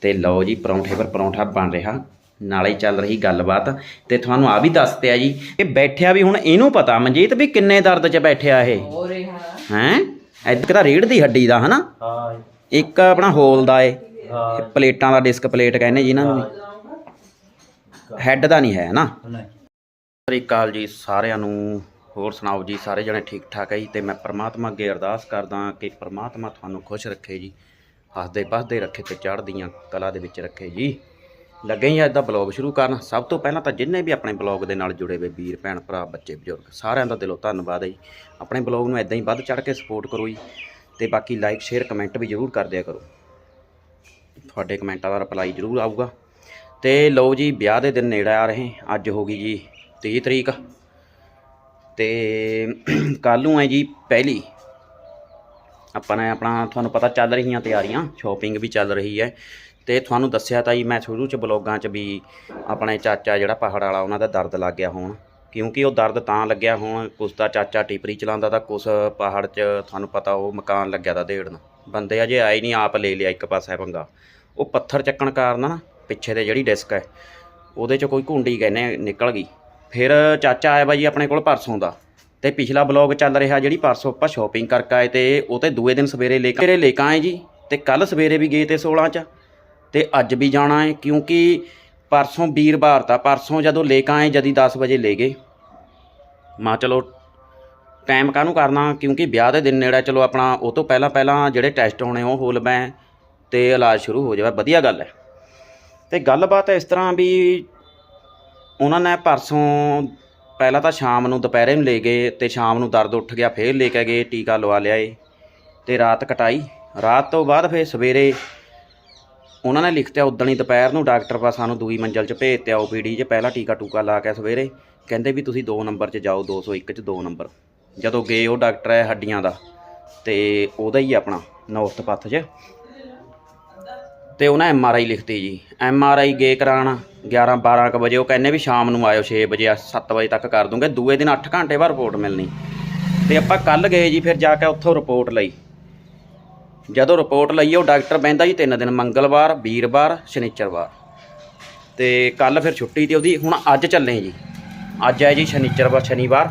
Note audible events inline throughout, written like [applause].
ਤੇ ਲਓ ਜੀ ਪਰੌਂਠੇ ਪਰ ਪਰੌਂਠਾ ਬਣ ਰਿਹਾ। ਨਾਲੇ ਹੀ ਚੱਲ ਰਹੀ ਗੱਲਬਾਤ। ਤੇ ਤੁਹਾਨੂੰ ਆ ਵੀ ਦੱਸਤੇ ਆ ਜੀ ਇਹ ਬੈਠਿਆ ਵੀ ਹੁਣ ਇਹਨੂੰ ਪਤਾ ਮਨਜੀਤ ਵੀ ਕਿੰਨੇ ਦਰਦ 'ਚ ਬੈਠਿਆ ਇਹ? ਹੋ ਰਿਹਾ। ਹੈਂ? ਇੱਕ ਤਾਂ ਰੀੜ ਦੀ ਹੱਡੀ ਦਾ ਹਨਾ? ਹਾਂ। ਇੱਕ ਆਪਣਾ ਹੋਲ ਦਾ ਏ। ਹਾਂ। ਪਲੇਟਾਂ ਦਾ ਡਿਸਕ ਪਲੇਟ ਕਹਿੰਦੇ ਜੀ ਇਹਨਾਂ ਨੂੰ ਹੈੱਡ ਦਾ ਨਹੀਂ ਹੈ ਨਾ ਸ਼੍ਰੀ ਅਕਾਲ ਜੀ ਸਾਰਿਆਂ ਨੂੰ। ਹੋਰ ਸੁਣਾਓ ਜੀ ਸਾਰੇ ਜਣੇ ਠੀਕ ਠਾਕ ਹੈ ਜੀ? ਤੇ ਮੈਂ ਪ੍ਰਮਾਤਮਾ ਅੱਗੇ ਅਰਦਾਸ ਕਰਦਾ ਕਿ ਪ੍ਰਮਾਤਮਾ ਤੁਹਾਨੂੰ ਖੁਸ਼ ਰੱਖੇ ਜੀ। ਹੱਸਦੇ ਪਸਦੇ ਰੱਖੇ ਤੇ ਚੜ੍ਹਦੀਆਂ ਕਲਾ ਦੇ ਵਿੱਚ ਰੱਖੇ ਜੀ। ਲੱਗੇ ਹੀ ਅੱਜ ਦਾ ਬਲੌਗ ਸ਼ੁਰੂ ਕਰਨ। ਸਭ ਤੋਂ ਪਹਿਲਾਂ ਤਾਂ ਜਿੰਨੇ ਵੀ ਆਪਣੇ ਬਲੌਗ ਦੇ ਨਾਲ ਜੁੜੇ ਹੋਏ ਵੀਰ, ਭੈਣ, ਭਰਾ, ਬੱਚੇ, ਬਜ਼ੁਰਗ, ਸਾਰਿਆਂ ਦਾ ਦਿਲੋਂ ਧੰਨਵਾਦ ਹੈ ਜੀ। ਆਪਣੇ ਬਲੌਗ ਨੂੰ ਐਦਾਂ ਹੀ ਵੱਧ ਚੜ੍ਹ ਕੇ ਸਪੋਰਟ ਕਰੋ ਜੀ ਤੇ ਬਾਕੀ ਲਾਈਕ, ਸ਼ੇਅਰ, ਕਮੈਂਟ ਵੀ ਜ਼ਰੂਰ ਕਰ ਦਿਆ ਕਰੋ। ਤੁਹਾਡੇ ਕਮੈਂਟਾਂ ਦਾ ਰਿਪਲਾਈ ਜ਼ਰੂਰ ਆਊਗਾ। ਤੇ ਲਓ ਜੀ, ਵਿਆਹ ਦੇ ਦਿਨ ਨੇੜੇ ਆ ਰਹੇ। ਅੱਜ ਹੋ ਗਈ ਜੀ 30 ਤਰੀਕ। ਤੇ ਕੱਲ੍ਹ ਨੂੰ ਹੈ ਜੀ ਪਹਿਲੀ ਆਪਾਂ ਨੇ ਆਪਣਾ ਤੁਹਾਨੂੰ ਪਤਾ ਚੱਲ ਰਹੀਆਂ ਤਿਆਰੀਆਂ ਸ਼ਾਪਿੰਗ ਵੀ ਚੱਲ ਰਹੀ ਹੈ। ਤੇ ਤੁਹਾਨੂੰ ਦੱਸਿਆ ਤਾਂ ਜੀ ਮੈਂ ਸ਼ੁਰੂ ਚ ਬਲੌਗਾਂ ਚ ਵੀ ਆਪਣੇ ਚਾਚਾ ਜਿਹੜਾ ਪਹਾੜ ਵਾਲਾ, ਉਹਨਾਂ ਦਾ ਦਰਦ ਲੱਗ ਗਿਆ ਹੋਣ। ਕਿਉਂਕਿ ਉਹ ਦਰਦ ਤਾਂ ਲੱਗਿਆ ਹੋਣ, ਕੁਛ ਦਾ ਚਾਚਾ ਟਿਪਰੀ ਚਲਾਉਂਦਾ ਤਾਂ ਕੁਛ ਪਹਾੜ 'ਚ ਤੁਹਾਨੂੰ ਪਤਾ ਉਹ ਮਕਾਨ ਲੱਗਿਆ ਦਾ ਢੇੜਨ ਬੰਦੇ ਅਜੇ ਆਏ ਨਹੀਂ ਆਪ ਲੈ ਲਿਆ ਇੱਕ ਪਾਸਾ ਪੰਗਾ। ਉਹ ਪੱਥਰ ਚੱਕਣ ਕਾਰਨ ਨਾ ਪਿੱਛੇ ਤੇ ਜਿਹੜੀ ਡਿਸਕ ਹੈ, ਉਹਦੇ 'ਚ ਕੋਈ ਘੁੰਡੀ ਕਹਿੰਦੇ ਨਿਕਲ ਗਈ। ਫਿਰ ਚਾਚਾ ਆਇਆ ਬਾਈ ਆਪਣੇ ਕੋਲ ਪਰਸੋਂ ਦਾ। ਤੇ ਪਿਛਲਾ ਬਲੌਗ ਚੱਲ ਰਿਹਾ ਜਿਹੜੀ ਪਰਸੋਂ ਆਪਾਂ ਸ਼ਾਪਿੰਗ ਕਰਕੇ ਆਏ ਤੇ ਉਹ ਤੇ ਦੂਏ ਦਿਨ ਸਵੇਰੇ ਲੈ ਕੇ ਸਵੇਰੇ ਲੈ ਕੇ ਆਏ ਜੀ ਤੇ ਕੱਲ ਸਵੇਰੇ ਵੀ ਗਏ ਤੇ 16 ਚ। ਤੇ ਅੱਜ ਵੀ ਜਾਣਾ ਹੈ ਕਿਉਂਕਿ ਪਰਸੋਂ ਵੀਰਵਾਰ ਤਾਂ ਪਰਸੋਂ ਜਦੋਂ ਲੈ ਕੇ ਆਏ ਜਦੀ 10 ਵਜੇ ਲੈ ਗਏ। ਮਾ ਚਲੋ ਟਾਈਮ ਕਾਹਨੂੰ ਕਰਨਾ ਕਿਉਂਕਿ ਵਿਆਹ ਦੇ ਦਿਨ ਨੇੜੇ ਚਲੋ ਆਪਣਾ ਉਹ ਤੋਂ ਪਹਿਲਾਂ ਪਹਿਲਾਂ ਜਿਹੜੇ ਟੈਸਟ ਹੋਣੇ ਉਹ ਹੋ ਲਵੈਂ ਤੇ ਇਲਾਜ ਸ਼ੁਰੂ ਹੋ ਜਾਵੇ, ਵਧੀਆ ਗੱਲ ਹੈ। ਤੇ ਗੱਲਬਾਤ ਇਸ ਤਰ੍ਹਾਂ ਵੀ ਉਹਨਾਂ ਨੇ ਪਰਸੋਂ ਪਹਿਲਾਂ ਤਾਂ ਸ਼ਾਮ ਨੂੰ ਦੁਪਹਿਰੇ ਨੂੰ ਲੈ ਗਏ ਤੇ ਸ਼ਾਮ ਨੂੰ ਦਰਦ ਉੱਠ ਗਿਆ, ਫੇਰ ਲੈ ਕੇ ਗਏ, ਟੀਕਾ ਲਵਾ ਲਿਆ ਏ। ਤੇ ਰਾਤ ਕਟਾਈ। ਰਾਤ ਤੋਂ ਬਾਅਦ ਫੇਰ ਸਵੇਰੇ ਉਹਨਾਂ ਨੇ ਲਿਖਤਿਆ ਉਦਣ ਹੀ ਦੁਪਹਿਰ ਨੂੰ ਡਾਕਟਰ ਪਾ ਸਾਨੂੰ ਦੂਈ ਮੰਜ਼ਲ 'ਚ ਭੇਜਤਿਆ ਓਪੀਡੀ 'ਚ ਪਹਿਲਾਂ ਟੀਕਾ ਟੂਕਾ ਲਾ ਕੇ ਸਵੇਰੇ। ਕਹਿੰਦੇ ਵੀ ਤੁਸੀਂ 2 ਨੰਬਰ 'ਚ ਜਾਓ 201 'ਚ 2 ਨੰਬਰ। ਜਦੋਂ ਗਏ ਉਹ ਡਾਕਟਰ ਹੈ ਹੱਡੀਆਂ ਦਾ, ਤੇ ਉਹਦਾ ਹੀ ਆਪਣਾ, ਨੌਰਥ ਪੱਥ 'ਚ। ਤੇ ਉਹਨਾਂ ਐਮ ਆਰ ਆਈ ਲਿਖਤੀ ਜੀ। ਐਮ ਆਰ ਆਈ ਗਏ ਕਰਾਉਣ 11 12 ਕੁ ਵਜੇ, ਉਹ ਕਹਿੰਦੇ ਵੀ ਸ਼ਾਮ ਨੂੰ ਆਇਓ 6 ਵਜੇ 7 ਵਜੇ ਤੱਕ ਕਰ ਦੂੰਗੇ। ਦੂਏ ਦਿਨ 8 ਘੰਟੇ ਬਾਅਦ ਰਿਪੋਰਟ ਮਿਲਣੀ। ਤੇ ਆਪਾਂ ਕੱਲ ਗਏ ਜੀ ਫਿਰ ਜਾ ਕੇ ਉੱਥੋਂ ਰਿਪੋਰਟ ਲਈ। ਜਦੋਂ ਰਿਪੋਰਟ ਲਈ, ਉਹ ਡਾਕਟਰ ਬਹਿੰਦਾ ਜੀ ਤਿੰਨ ਦਿਨ, ਮੰਗਲਵਾਰ, ਵੀਰਵਾਰ, ਸ਼ਨੀਚਰਵਾਰ। ਤੇ ਕੱਲ ਫਿਰ ਛੁੱਟੀ ਤੇ ਉਹਦੀ, ਹੁਣ ਅੱਜ ਚੱਲੇ ਜੀ। ਅੱਜ ਹੈ ਜੀ ਸ਼ਨੀਚਰਵਾਰ, ਸ਼ਨੀਵਾਰ।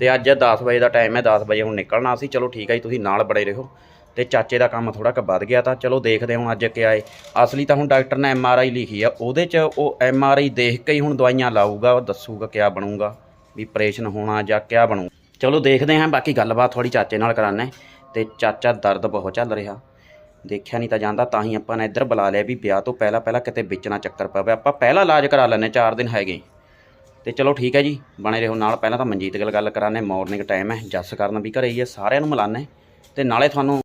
ਤੇ ਅੱਜ 10 ਵਜੇ ਦਾ ਟਾਈਮ ਹੈ 10 ਵਜੇ ਹੁਣ ਨਿਕਲਣਾ ਸੀ ਚਲੋ ਠੀਕ ਹੈ ਜੀ, ਤੁਸੀਂ ਨਾਲ ਬੜੇ ਰਹੋ। ਤੇ ਚਾਚੇ ਦਾ ਕੰਮ ਥੋੜਾ ਕ ਵੱਧ ਗਿਆ ਤਾਂ ਚਲੋ ਦੇਖਦੇ ਹਾਂ ਹੁਣ ਅੱਜ ਕੀ ਆਏ ਅਸਲੀ ਤਾਂ ਹੁਣ ਡਾਕਟਰ ਨੇ ਐਮ ਆਰ ਆਈ ਲਿਖੀ ਆ, ਉਹਦੇ 'ਚ ਉਹ ਐਮ ਆਰ ਆਈ ਦੇਖ ਕੇ ਹੀ ਹੁਣ ਦਵਾਈਆਂ ਲਾਊਗਾ, ਉਹ ਦੱਸੂਗਾ ਕਿਆ ਬਣੂਗਾ, ਵੀ ਆਪਰੇਸ਼ਨ ਹੋਣਾ ਜਾਂ ਕਿਆ ਬਣੂ। ਚਲੋ ਦੇਖਦੇ ਹਾਂ, ਬਾਕੀ ਗੱਲਬਾਤ ਥੋੜੀ ਚਾਚੇ ਨਾਲ ਕਰਾਣਾ ਤੇ ਚਾਚਾ ਦਰਦ ਬਹੁਤ ਚੱਲ ਰਿਹਾ। ਦੇਖਿਆ ਨਹੀਂ ਤਾਂ ਜਾਂਦਾ, ਤਾਂ ਹੀ ਆਪਾਂ ਨੇ ਇੱਧਰ ਬੁਲਾ ਲਿਆ ਵੀ ਵਿਆਹ ਤੋਂ ਪਹਿਲਾਂ ਪਹਿਲਾਂ ਕਿਤੇ ਵਿੱਚ ਚੱਕਰ ਪਵੇ। ਆਪਾਂ ਪਹਿਲਾਂ ਇਲਾਜ ਕਰਾ ਲੈਨੇ 4 ਦਿਨ ਹੈਗੇ। ਤੇ ਚਲੋ ਠੀਕ ਹੈ ਜੀ, ਬਣੇ ਰਹੋ ਨਾਲ। ਪਹਿਲਾਂ ਤਾਂ ਮਨਜੀਤ ਗੱਲ ਗੱਲ ਕਰਾਨੇ ਮਾਰਨਿੰਗ ਟਾਈਮ ਹੈ, ਜੱਸ ਕਰਨ ਵੀ ਘਰੇ ਹੀ ਹੈ, ਸਾਰਿਆਂ ਨੂੰ ਮਿਲਾਨੇ ਤੇ ਨਾਲੇ ਤੁਹਾਨੂੰ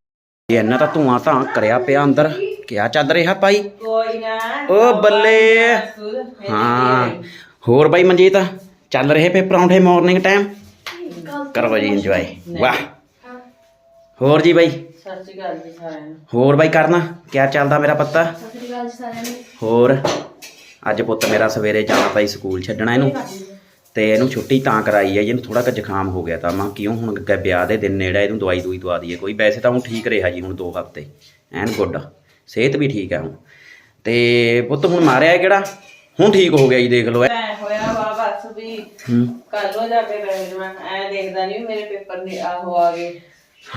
ਇਹਨਾਂ ਤਾਂ ਧੂਆਂ ਤਾਂ ਕਰਿਆ ਪਿਆ ਅੰਦਰ। ਕਿਆ ਚੱਲ ਰਿਹਾ ਭਾਈ? ਕੋਈ ਨਾ। ਓ ਬੱਲੇ। ਹਾਂ। ਹੋਰ ਬਾਈ ਮਨਜੀਤ ਚੱਲ ਰਹੇ ਪੇ ਪਰੌਂਠੇ ਮਾਰਨਿੰਗ ਟਾਈਮ ਕਰੋ ਜੀ ਇੰਜੋਏ ਵਾਹ। ਹੋਰ ਜੀ ਬਾਈ? ਸਤਿ ਸ਼੍ਰੀ ਅਕਾਲ ਜੀ ਸਾਰਿਆਂ ਨੂੰ। ਹੋਰ ਬਾਈ ਕਰਨਾ? ਕਿਆ ਚੱਲਦਾ ਮੇਰਾ ਪੱਤਾ? ਸਤਿ ਸ਼੍ਰੀ ਅਕਾਲ ਜੀ ਸਾਰਿਆਂ ਨੂੰ। ਹੋਰ? ਅੱਜ ਪੁੱਤ ਮੇਰਾ ਸਵੇਰੇ ਜਾਣਾ ਪਈ ਸਕੂਲ ਛੱਡਣਾ ਇਹਨੂੰ। ਤੇ ਇਹਨੂੰ ਛੁੱਟੀ ਤਾਂ ਕਰਾਈ ਹੈ ਜੀ ਇਹਨੂੰ ਥੋੜਾ ਕੁ ਜ਼ੁਕਾਮ ਹੋ ਗਿਆ ਤਾਂ ਮੈਂ ਕਿਉਂ ਹੁਣ ਅੱਗੇ ਵਿਆਹ ਦੇ ਦਿਨ ਨੇੜੇ ਇਹਨੂੰ ਦਵਾਈ ਦੂਈ ਦਵਾ ਦਈਏ ਕੋਈ। ਵੈਸੇ ਤਾਂ ਹੁਣ ਠੀਕ ਰਿਹਾ ਜੀ ਹੁਣ 2 ਹਫ਼ਤੇ ਐਨ ਗੁੱਡ ਸਿਹਤ ਵੀ ਠੀਕ ਹੈ ਹੁਣ। ਤੇ ਪੁੱਤ ਹੁਣ ਮਾਰਿਆ ਕਿਹੜਾ? ਹੁਣ ਠੀਕ ਹੋ ਗਿਆ ਜੀ ਦੇਖ ਲਓ ਹੋਇਆ ਵਾ ਬਸ ਵੀ ਕੱਲ ਨੂੰ ਜਾ ਕੇ ਬੈਠ ਮੈਂ ਐ ਦੇਖਦਾ ਨਹੀਂ ਮੇਰੇ ਪੇਪਰ ਨੇ ਆਹੋ ਆ ਗਏ।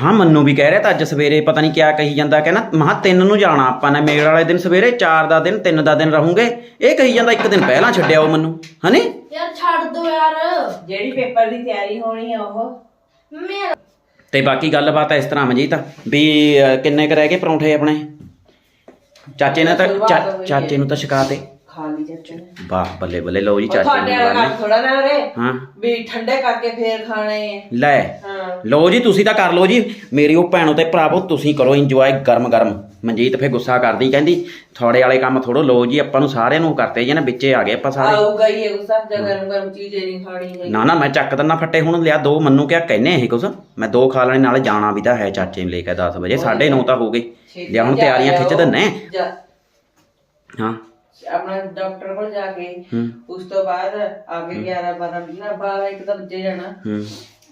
ਹਾਂ ਮੰਨੂ ਵੀ ਕਹਿ ਰਿਹਾ ਤਾਂ ਅੱਜ ਸਵੇਰੇ ਪਤਾ ਨਹੀਂ ਕਿਆ ਕਹੀ ਜਾਂਦਾ ਕਹਿੰਦਾ ਮਹਾ ਤਿੰਨ ਨੂੰ ਜਾਣਾ ਆਪਾਂ ਨੇ ਮੇਲ ਵਾਲੇ ਦਿਨ ਸਵੇਰੇ 4 ਦਾ ਦਿਨ 3 ਦਾ ਦਿਨ ਰਹੂਗੇ। ਇਹ ਕਹੀ ਜਾਂਦਾ ਇੱਕ ਦਿਨ ਪਹਿਲਾਂ ਛੱਡਿਆ ਉਹ ਮੈਨੂੰ ਹਨੇ? ਯਾਰ ਛੱਡ ਦੋ ਯਾਰ। ਜਿਹੜੀ ਪੇਪਰ ਦੀ ਤਿਆਰੀ ਹੋਣੀ ਆ ਉਹ। ਮੇਰਾ ਤੇ ਬਾਕੀ ਗੱਲਬਾਤ ਇਸ ਤਰ੍ਹਾਂ ਮਜੀਤ ਵੀ ਅਹ, ਕਿੰਨੇ ਕ ਰਹਿ ਗਏ ਪਰੌਂਠੇ ਆਪਣੇ? ਚਾਚੇ ਨੇ ਤਾਂ ਚਾ- ਚਾਚੇ ਨੂੰ ਤਾਂ ਛਕਾ ਤੇ। ਖਾ ਲਈ ਚਾਚੇ ਨੇ। ਵਾਹ ਬੱਲੇ ਬੱਲੇ ਲਓ ਜੀ ਚਾਚੇ ਤੁਹਾਡੇ ਨੂੰ ਵਾਲਾ ਬੁਲਾ ਕੰਮ ਥੋੜਾ ਨਾ ਰੇ ਹਾਂ। ਵੀ ਠੰਡੇ ਕਰਕੇ ਫੇਰ ਖਾਣੇ ਆ। ਲੈ ਹਾਂ। ਲਓ ਜੀ ਤੁਸੀਂ ਤਾਂ ਕਰ ਲਓ ਜੀ। ਮੇਰੀ ਉਹ ਭੈਣੋ ਤੇ ਭਰਾਵੋ ਤੁਸੀਂ ਕਰੋ ਇੰਜੋਏ ਗਰਮ ਗਰਮ ਮਨਜੀਤ ਫੇ ਗੁੱਸਾ ਕਰਦੀ ਕਹਿੰਦੀ ਥੋੜੇ ਵਾਲੇ ਕੰਮ ਥੋੜੋ ਲਓ ਜੀ ਆਪਾਂ ਨੂੰ ਸਾਰਿਆਂ ਨੂੰ ਕਰਤੇ ਜੀ ਨਾ ਵਿੱਚੇ ਆ ਗਏ ਆਪਾਂ ਸਾਰੇ। ਆਊਗਾ ਹੀ ਇਹ ਗੁੱਸਾ ਜੇ ਗਰਮ ਗਰਮ ਚੀਜ਼ ਨਹੀਂ ਖਾਣੀ ਹੈ ਨਾ ਨਾ ਮੈਂ ਚੱਕ ਦਿੰਨਾ ਫੱਟੇ ਹੁਣ ਲਿਆ ਦੋ ਮੰਨੂ ਕਿਆ ਕਹਿੰਨੇ ਇਹ ਕੁਛ? ਮੈਂ ਦੋ ਖਾ ਲੈਣੇ ਨਾਲੇ ਜਾਣਾ ਵੀ ਤਾਂ ਹੈ ਚਾਚੇ ਨੂੰ ਲੈ ਕੇ 10 ਵਜੇ 9:30 ਤਾਂ ਹੋ ਗਏ। ਲਿਆ ਹੁਣ ਤਿਆਰੀਆਂ ਖਿੱਚ ਦਿੰਨੇ। ਜਾ- ਹਾਂ। ਆਪਣਾ ਡਾਕਟਰ ਕੋਲ ਜਾ ਕੇ ਉਸ ਤੋਂ ਬਾਅਦ ਆਗੇ 11 12 ਨਾ 12 ਇੱਕ ਤਾਂ ਵੱਜੇ ਜਾਣਾ।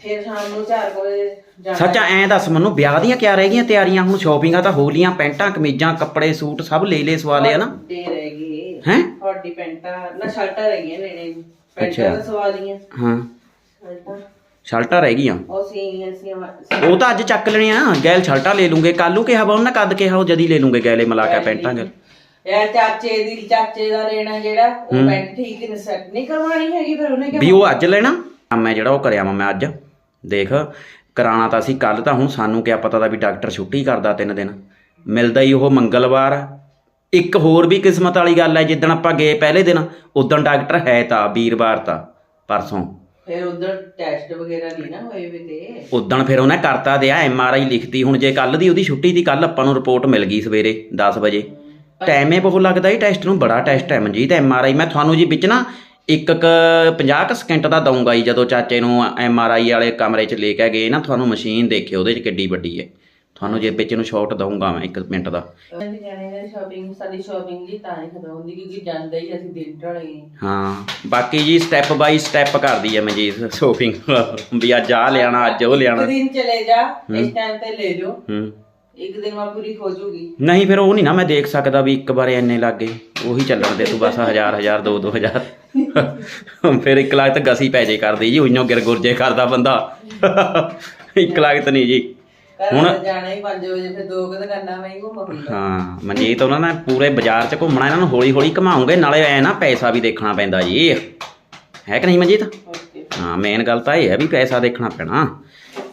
ਫਿਰ ਸ਼ਾਮ ਨੂੰ 4 ਵਜੇ ਜਾਣਾ। ਸੱਚ ਐਂ ਦੱਸ ਮੈਨੂੰ ਵਿਆਹ ਦੀਆਂ ਕਿਆ ਰਹਿ ਗਈਆਂ ਤਿਆਰੀਆਂ? ਹੁਣ ਸ਼ਾਪਿੰਗਾਂ ਤਾਂ ਹੋ ਲੀਆਂ ਪੈਂਟਾਂ ਕਮੀਜ਼ਾਂ ਕੱਪੜੇ ਸੂਟ ਸਭ ਲੈ ਲੈ ਸਵਾ ਲਏ ਨਾ ਦੇ ਰਹਿ ਗਈ। ਹੈਂ? ਤੁਹਾਡੀ ਪੈਂਟਾਂ ਨਾ ਸ਼ਰਟਾਂ ਰਹਿ ਗਈਆਂ ਲੈਣੇ। ਪੈਂਟਾਂ ਤਾਂ ਸਵਾ ਲੀਆਂ ਹਾਂ। ਸ਼ਰਟਾਂ। ਰਹਿ ਗਈਆਂ? ਉਹ ਤਾਂ ਅੱਜ ਚੱਕ ਲੈਣੀਆਂ। ਗੈਲ ਸ਼ਰਟਾਂ ਲੈ ਲੂੰਗੇ। ਕੱਲੂ ਕਿਹਾ ਵਾ ਉਹਨਾਂ ਕਦ ਕਿਹਾ ਉਹ ਜਦੀ ਲੈ ਲੂੰਗੇ ਗੈਲੇ ਮਿਲਾ ਕੇ ਪੈਂਟਾਂ ਗੈਲ। ਯਾਰ ਚਾਚੇ ਦੀ ਚਾਚੇ ਦਾ ਲੈਣਾ ਜਿਹੜਾ ਉਹ ਪੈਂਟ ਠੀਕ ਨਹੀਂ ਸੈੱਟ ਨਹੀਂ ਕਰਵਾਣੀ ਹੈਗੀ ਫਿਰ ਉਹਨੇ ਵੀ ਉਹ ਅੱਜ ਲੈਣਾ? ਮੈਂ ਜਿਹੜਾ ਉਹ ਕਰਿਆ ਮੈਂ ਅੱਜ। ਦੇਖ ਕਰਾਣਾ ਤਾਂ ਅਸੀਂ ਕੱਲ ਤਾਂ ਹੁਣ ਸਾਨੂੰ ਕਿਆ ਪਤਾ ਦਾ ਵੀ ਡਾਕਟਰ ਛੁੱਟੀ ਕਰਦਾ ਤਿੰਨ ਦਿਨ। ਮਿਲਦਾ ਹੀ ਉਹ ਮੰਗਲਵਾਰ। ਇੱਕ ਹੋਰ ਵੀ ਕਿਸਮਤ ਵਾਲੀ ਗੱਲ ਹੈ ਜਿੱਦਣ ਆਪਾਂ ਗਏ ਪਹਿਲੇ ਦਿਨ ਉਦੋਂ ਡਾਕਟਰ ਹੈ ਤਾਂ ਵੀਰਵਾਰ ਤਾਂ ਪਰਸੋਂ। ਫਿਰ ਉਧਰ ਟੈਸਟ ਵਗੈਰਾ ਨਹੀਂ ਨਾ ਹੋਏ ਵੀ ਤੇ। ਉਦੋਂ ਫਿਰ ਉਹਨੇ ਕਰਤਾ ਦਿਆ ਐਮ ਆਰ ਆਈ ਲਿਖਤੀ। ਹੁਣ ਜੇ ਕੱਲ ਦੀ ਉਹਦੀ ਛੁੱਟੀ ਦੀ ਕੱਲ ਆਪਾਂ ਨੂੰ ਰਿਪੋਰਟ ਮਿਲ ਗਈ ਸਵੇਰੇ 10 ਵਜੇ। ਟਾਈਮੇ ਬਹੁਤ ਲੱਗਦਾ ਇਹ ਟੈਸਟ ਨੂੰ ਬੜਾ ਟੈਸਟ ਹੈ ਮਨਜੀਤ ਐਮ ਆਰ ਆਈ ਮੈਂ ਤੁਹਾਨੂੰ ਜੀ ਵਿੱਚ ਨਾ ਇੱਕ ਕ 50 ਕੁ ਸਕਿੰਟ ਦਾ ਦਊਂਗਾ ਜੀ ਜਦੋਂ ਚਾਚੇ ਨੂੰ ਐਮ ਆਰ ਆਈ ਵਾਲੇ ਕਮਰੇ 'ਚ ਲੈ ਕੇ ਗਏ ਨਾ ਤੁਹਾਨੂੰ ਮਸ਼ੀਨ ਦੇਖਿਓ ਉਹਦੇ 'ਚ ਕਿੱਡੀ ਵੱਡੀ ਹੈ। ਤੁਹਾਨੂੰ ਜੇ ਵਿੱਚ ਨੂੰ ਸ਼ਾਟ ਦਊਂਗਾ ਮੈਂ 1 ਮਿੰਟ ਦਾ। ਕਹਿੰਦੇ ਜਾਣੇ ਨੇ ਸ਼ਾਪਿੰਗ ਸਾਡੀ ਸ਼ਾਪਿੰਗ ਜੀ ਤਾਂ ਹੀ ਖਤਮ ਹੁੰਦੀ ਕਿਉਂਕਿ ਜਾਂਦੇ ਹੀ ਅਸੀਂ ਦਿਨ ਢਲੇ ਹਾਂ ਬਾਕੀ ਜੀ ਸਟੈਪ ਬਾਈ ਸਟੈਪ ਕਰਦੀ ਹੈ ਮਨਜੀਤ ਸ਼ੋਪਿੰਗ ਵੀ ਅੱਜ ਆ ਲਿਆਣਾ ਅੱਜ ਉਹ ਇੱਕ ਲਿਆਣਾ ਦਿਨ ਚਲੇ ਜਾ ਇਸ ਟਾਈਮ ਤੇ ਲੈ ਜਾਓ। ਹੂੰ। ਇੱਕ ਦਿਨ ਮਾ ਪੂਰੀ ਹੋ ਜੂਗੀ। ਨਹੀਂ ਫਿਰ ਉਹ ਨਹੀਂ ਨਾ ਮੈਂ ਦੇਖ ਸਕਦਾ ਵੀ ਇੱਕ ਵਾਰ ਇੰਨੇ ਲੱਗ ਗਏ ਉਹੀ ਚੱਲਣ ਦੇ ਤੂੰ ਬਸ ਹਜ਼ਾਰ ਹਜ਼ਾਰ ਦੋ ਦੋ ਹਜ਼ਾਰ। [laughs] ਫਿਰ ਇੱਕ ਲੱਖ ਤਾਂ ਗਸੀ ਪੈ ਜੇ ਕਰਦੀ ਜੀ ਉਈਓ ਗਿਰ ਗੁਰ ਜੇ ਕਰਦਾ ਬੰਦਾ। ਇੱਕ ਲੱਖ ਤਾਂ ਨਹੀਂ ਜੀ। ਹੁਣ- ਜਾਣਾ ਹੀ 5 ਵਜੇ ਫਿਰ ਦੋ ਕਦ ਕਰਨਾ ਮੈਂ ਘੁੰਮ ਹੁੰਦਾ ਹਾਂ ਮਨਜੀਤ ਉਹਨਾਂ ਨੇ ਪੂਰੇ ਬਾਜ਼ਾਰ 'ਚ ਘੁੰਮਣਾ ਇਹਨਾਂ ਨੂੰ ਹੌਲੀ ਹੌਲੀ ਘਮਾਉਂਗੇ ਨਾਲੇ ਐ ਨਾ ਪੈਸਾ ਵੀ ਦੇਖਣਾ ਪੈਂਦਾ ਜੀ। ਹੈ ਕਿ ਨਹੀਂ ਮਨਜੀਤ? ਓਕੇ। ਹਾਂ ਮੇਨ ਗੱਲ ਤਾਂ ਇਹ ਹੈ ਵੀ ਪੈਸਾ ਦੇਖਣਾ ਪੈਣਾ।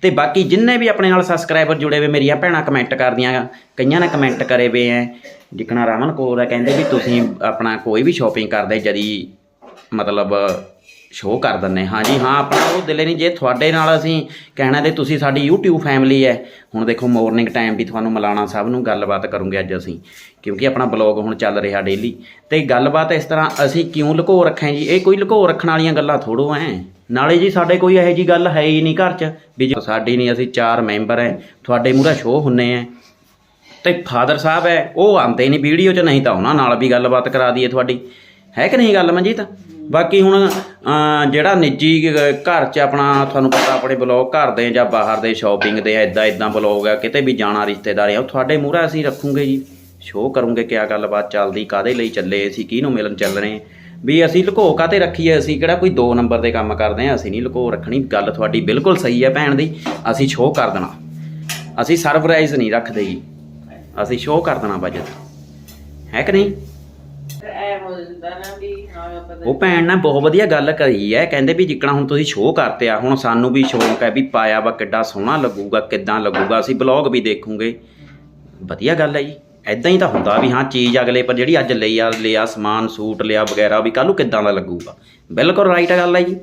ਤੇ ਬਾਕੀ ਜਿੰਨੇ ਵੀ ਆਪਣੇ ਨਾਲ ਸਬਸਕ੍ਰਾਈਬਰ ਜੁੜੇ ਹੋਏ, ਮੇਰੀਆਂ ਭੈਣਾਂ ਕਮੈਂਟ ਕਰਦੀਆਂ, ਕਈਆਂ ਨੇ ਕਮੈਂਟ ਕਰੇ ਵੇ ਐ, ਜਿਕਣਾ ਰਮਨ ਕੋਲ ਆ ਕਹਿੰਦੇ ਵੀ ਤੁਸੀਂ ਆਪਣਾ ਕੋਈ ਵੀ ਸ਼ਾਪਿੰਗ ਕਰਦੇ, ਜਦੀ ਮਤਲਬ ਸ਼ੋਅ ਕਰ ਦਿੰਨੇ ਹਾਂ ਜੀ ਹਾਂ, ਆਪਣਾ ਉਹ ਦਿਲੇ ਨਹੀਂ ਜੇ ਤੁਹਾਡੇ ਨਾਲ ਅਸੀਂ ਕਹਿਣਾ ਤੇ ਤੁਸੀਂ ਸਾਡੀ YouTube ਫੈਮਿਲੀ ਹੈ ਹੁਣ ਦੇਖੋ ਮਾਰਨਿੰਗ ਟਾਈਮ ਵੀ ਤੁਹਾਨੂੰ ਮਿਲਾਣਾ ਸਭ ਨੂੰ ਗੱਲਬਾਤ ਕਰੂੰਗੇ ਅੱਜ ਅਸੀਂ, ਕਿਉਂਕਿ ਆਪਣਾ ਬਲੌਗ ਹੁਣ ਚੱਲ ਰਿਹਾ ਡੇਲੀ ਤੇ ਗੱਲਬਾਤ ਇਸ ਤਰ੍ਹਾਂ ਅਸੀਂ ਕਿਉਂ ਲੁਕੋ ਰੱਖਿਆ ਜੀ? ਇਹ ਕੋਈ ਲੁਕੋ ਰੱਖਣ ਵਾਲੀਆਂ ਗੱਲਾਂ ਥੋੜੋ ਐ। ਨਾਲੇ ਜੀ ਸਾਡੇ ਕੋਈ ਇਹੋ ਜੀ ਗੱਲ ਹੈ ਹੀ ਨਹੀਂ ਘਰ 'ਚ, ਵੀ ਜੇ ਸਾਡੀ ਨਹੀਂ, ਅਸੀਂ ਚਾਰ ਮੈਂਬਰ ਐ, ਤੁਹਾਡੇ ਮੂਹਰੇ ਸ਼ੋਅ ਹੁੰਨੇ ਐ। ਤੇ ਫਾਦਰ ਸਾਹਿਬ ਹੈ ਉਹ ਆਉਂਦੇ ਨਹੀਂ ਵੀਡੀਓ 'ਚ, ਨਹੀਂ ਤਾਂ ਉਹਨਾਂ ਨਾਲ ਵੀ ਗੱਲਬਾਤ ਕਰਾ ਦਈਏ ਤੁਹਾਡੀ। ਹੈ ਕਿ ਨਹੀਂ ਗੱਲ ਮਨਜੀਤ? ਬਾਕੀ ਹੁਣ ਜਿਹੜਾ ਨਿੱਜੀ ਘਰ 'ਚ ਆਪਣਾ, ਤੁਹਾਨੂੰ ਪਤਾ ਆਪਣੇ ਬਲੌਗ ਘਰ ਦੇ ਜਾਂ ਬਾਹਰ ਦੇ ਸ਼ਾਪਿੰਗ ਦੇ ਐਦਾਂ ਐਦਾਂ ਬਲੌਗ ਆ, ਕਿਤੇ ਵੀ ਜਾਣਾ ਰਿਸ਼ਤੇਦਾਰੀ ਆ, ਉਹ ਤੁਹਾਡੇ ਮੂਹਰੇ ਅਸੀਂ ਰੱਖੂਗੇ ਜੀ। ਸ਼ੋਅ ਕਰੂੰਗੇ ਕਿਆ ਗੱਲਬਾਤ ਚੱਲਦੀ ਕਾਦੇ ਲਈ ਚੱਲੇ ਅਸੀਂ, ਕਿਹਨੂੰ ਮਿਲਣ ਚੱਲ ਰਹੇ ਵੀ ਅਸੀਂ ਲੁਕੋ ਕਾਤੇ ਰੱਖੀਏ ਅਸੀਂ ਕਿਹੜਾ ਕੋਈ 2 ਨੰਬਰ ਦੇ ਕੰਮ ਕਰਦੇ ਆ ਅਸੀਂ ਨਹੀਂ ਲੁਕੋ ਰੱਖਣੀ। ਗੱਲ ਤੁਹਾਡੀ ਬਿਲਕੁਲ ਸਹੀ ਹੈ ਭੈਣ ਦੀ। ਅਸੀਂ ਸ਼ੋਅ ਕਰ ਦੇਣਾ। ਅਸੀਂ ਸਰਪ੍ਰਾਈਜ਼ ਨਹੀਂ ਰੱਖਦੇ ਜੀ। ਅਸੀਂ ਸ਼ੋਅ ਕਰ ਦੇਣਾ ਬਜਟ ਹੈ ਕਿ ਨਹੀਂ? ਉਹ ਭੈਣ ਨੇ ਬਹੁਤ ਵਧੀਆ ਗੱਲ ਕਹੀ ਹੈ। ਕਹਿੰਦੇ ਵੀ ਜਿੱਕਣਾ ਹੁਣ ਤੁਸੀਂ ਸ਼ੋਅ ਕਰਤੇ ਆ, ਹੁਣ ਸਾਨੂੰ ਵੀ ਸ਼ੌਂਕ ਹੈ ਵੀ ਪਾਇਆ ਵਾ, ਕਿੱਡਾ ਸੋਹਣਾ ਲੱਗੂਗਾ, ਕਿੱਦਾਂ ਲੱਗੂਗਾ। ਅਸੀਂ ਬਲੌਗ ਵੀ ਦੇਖੂਗੇ। ਵਧੀਆ ਗੱਲ ਹੈ ਜੀ। ਐਦਾਂ ਹੀ ਤਾਂ ਹੁੰਦਾ ਵੀ ਹਾਂ, ਚੀਜ਼ ਅਗਲੇ ਪਰ ਜਿਹੜੀ ਅੱਜ ਲਈ ਆ, ਲਿਆ ਸਮਾਨ, ਸੂਟ ਲਿਆ ਵਗੈਰਾ ਵੀ ਕੱਲ ਨੂੰ ਕਿੱਦਾਂ ਦਾ ਲੱਗੂਗਾ? ਬਿਲਕੁਲ ਰਾਈਟ ਗੱਲ ਹੈ ਜੀ।